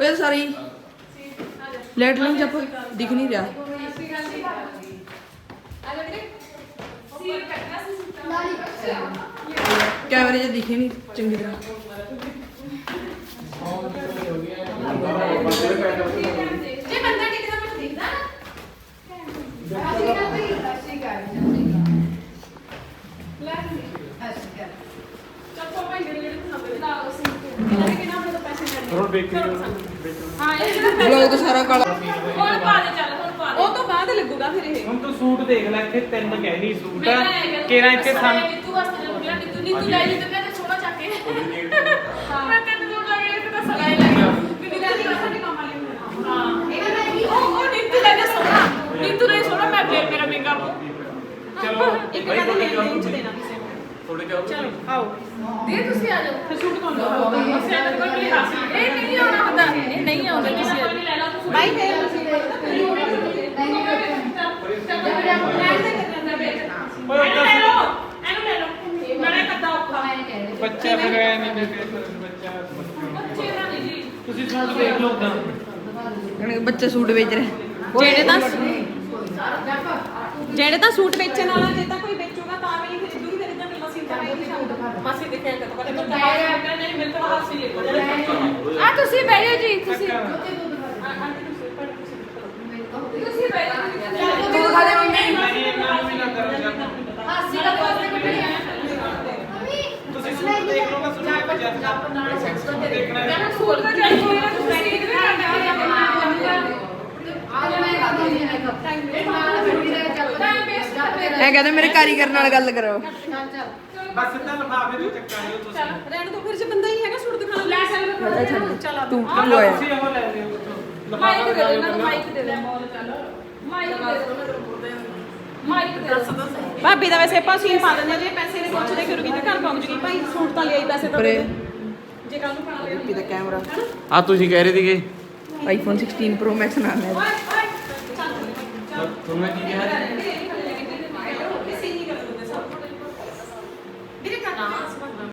ਉਹ ਸਾਰੀ ਲੈਟ ਲਾਈਨ ਜਪ ਦਿਖ ਨਹੀਂ ਰਿਹਾ। ਕੈਮਰੇ 'ਚ ਦਿਖੇ ਨਹੀਂ ਚੰਗੀ ਤਰ੍ਹਾਂ। ਹੁਣ ਬੇਕਰੀ ਹਾਂ ਇਹ ਬਲੌਗ ਸਾਰਾ ਕਾਲਾ। ਹੁਣ ਪਾ ਦੇ ਚੱਲ ਹੁਣ ਪਾ ਦੇ। ਉਹ ਤੋਂ ਬਾਅਦ ਲੱਗੂਗਾ ਫਿਰ ਇਹ। ਹੁਣ ਤੂੰ ਸੂਟ ਦੇਖ ਲੈ ਇੱਥੇ ਤਿੰਨ ਕਹਿਣੀ ਸੂਟ। ਆ ਕਿਹੜਾ ਇੱਥੇ ਸਾਨੂੰ ਨੀਤੂ ਵਾਸਤੇ ਲੱਗੂਗਾ ਨੀਤੂ ਨੀਤੂ ਲੈ ਲਈ ਤੇ ਮੈਂ ਤਾਂ ਸੋਹਣਾ ਚੱਕ ਕੇ। ਹਾਂ। ਮੈਂ ਤੈਨੂੰ ਸੂਟ ਲੈ ਲਈ ਤੇ ਤਾਂ ਸਲਾਈ ਲੈ ਲਈ। ਮੈਨੂੰ ਲੱਗਦੀ ਕਿ ਸਾਡੇ ਕੰਮ ਵਾਲੀ ਨੂੰ ਹਾਂ। ਇਹ ਮੈਂ ਕੀ ਉਹ ਉਹ ਨੀਤੂ ਲੈ ਕੇ ਸੋਹਣਾ ਨੀਤੂ ਨੇ ਸੋਹਣਾ ਮੈਂ ਫੇਰ ਮੇਰਾ ਮਹਿੰਗਾ ਚਲੋ ਇੱਕ ਗੱਲ ਦੇ ਦੇਣਾ। ਥੋੜੇ ਜਿਹਾ ਚਲੋ ਆਓ। ਦੇ ਤੁਸੀਂ ਆ ਜਾਓ। ਫਿਰ ਸੂਟ ਕੌਣ ਲਾਉਂਦਾ ਅਸੀਂ ਇਹਨਾਂ ਕੋਲ ਵੀ ਹਾਸੀ ਇਹ ਨਹੀਂ ਆਉਣਾ ਹੁੰਦਾ ਇਹ ਨਹੀਂ ਆਉਂਦਾ ਕਿਸੇ ਨੂੰ। ਲੈ ਲਾ ਤੂੰ ਬਾਈ ਫੇਰ। ਤੁਸੀਂ ਓਏ ਇਹਨੂੰ ਲੈ ਲਓ। ਇਹਨੂੰ ਲੈ ਲਓ। ਨਾਲੇ ਕੱਦਾ ਔਖਾ। ਬੱਚਾ ਫਿਰ ਐ ਨਹੀਂ ਦੇਖੇ ਬੱਚਾ ਬੱਚੇ ਦਾ ਨਹੀਂ ਜੀ। ਤੁਸੀਂ ਸੂਟ ਦੇਖ ਲਓ ਤਾਂ। ਹੁਣ ਬੱਚੇ ਸੂਟ ਵੇਚ ਰਹੇ। ਜਿਹੜੇ ਤਾਂ ਜਿਹੜੇ ਤਾਂ ਸੂਟ ਵੇਚਣ ਵਾਲਾ ਜੇ ਤਾਂ ਕੋਈ ਵੇਚੂਗਾ ਤਾਂ ਵੀ ਨਹੀਂ ਖਰੀਦੂਗੀ ਫਿਰ ਇਦਾਂ ਮਸੀਂ ਤਾਂ ਨਹੀਂ ਸ਼ਾਮ ਮਾਸੀ ਦੇਖਿਆ ਕਿ ਤੁਹਾਡੇ ਕੋਲ ਤਾਂ ਨਹੀਂ ਮੇਰੇ ਤੋਂ ਹਾਸੀ ਲੈ ਲਓ ਆ ਤੁਸੀਂ ਬਹਿ ਜਾਓ ਜੀ ਤੁਸੀਂ ਤੁਸੀਂ ਬਹਿ ਜਾਓ ਤੂੰ ਖਾ ਦੇ ਮੰਮੀ ਨਹੀਂ ਇਹਨਾਂ ਨੂੰ ਵੀ ਨਾ ਕਰੋ ਜੀ ਆਪਾਂ। ਹਾਸੀ ਦਾ ਵਾਸਤੇ ਕੱਢਣੀ ਆ ਤੁਸੀਂ ਸੂਟ ਦੇਖ ਲਓ ਨਾ ਸੂਟ ਦੇ ਵਿੱਚ ਜੱਜ ਦੇਖਣਾ ਹੈ। ਕਹਿੰਦਾ ਸੂਟ ਦਾ ਜੱਜ ਹੋਇਆ ਤੁਸੀਂ ਸੀਟ ਵੀ ਟਾਈਮ ਵੇਸਟ ਕਰਦੇ ਐ ਕਹਿੰਦੇ ਮੇਰੇ ਕਾਰੀਗਰ ਨਾਲ ਗੱਲ ਕਰੋ ਬਸ ਸਿੱਧਾ ਲਿਫਾਫੇ ਦੇ ਚੱਕਾ ਲਿਓ ਤੁਸੀਂ। ਰਹਿਣ ਤੋਂ ਫਿਰ ਜੇ ਬੰਦਾ ਹੀ ਹੈਗਾ ਸੂਟ ਦਿਖਾਉਣ। ਲੈ ਚੱਲ ਚੱਲ ਆ ਤੂੰ ਆਹ ਤੂੰ ਲਓ, ਆਇਆ ਤੁਸੀਂ ਉਹ ਲੈ ਲਿਓ ਉੱਥੋਂ ਮਾਈਕ ਲਿਫਾਫਾ ਦੇ ਲੈ ਦੇ ਲਿਓ ਨਾ ਪਹਿਲਾਂ। ਮਾਈਕ ਦੇ ਦੇ ਮਾਈਕ ਦੇ ਦੇ ਮਾਈਕ ਦੇ ਦੇ ਭਾਬੀ ਦਾ ਵੈਸੇ ਆਪਾਂ ਸੀਨ ਪਾ ਦਿੰਦੇ ਜੇ ਪੈਸੇ ਨਹੀਂ ਪੁੱਛਦੇ ਫਿਰ ਕਿਤੇ ਘਰ ਪਹੁੰਚ ਗਈ। ਭਾਈ ਸੂਟ ਤਾਂ ਲਿਆਈ ਪੈਸੇ ਤਾਂ ਦੇ ਦੇ। ਜੇ ਕੱਲ ਨੂੰ ਖਾਣਾ ਲਿਆ ਕਿਤੇ ਕੈਮਰਾ। ਆ ਤੁਸੀਂ ਕਹਿ ਰਹੇ ਸੀਗੇ? ਆਈਫੋਨ 16 ਪ੍ਰੋ ਮੈਕਸ ਨਾਲ ਹੈ ਤੁਹਾਨੂੰ ਮੈਂ ਕੀ ਕਿਹਾ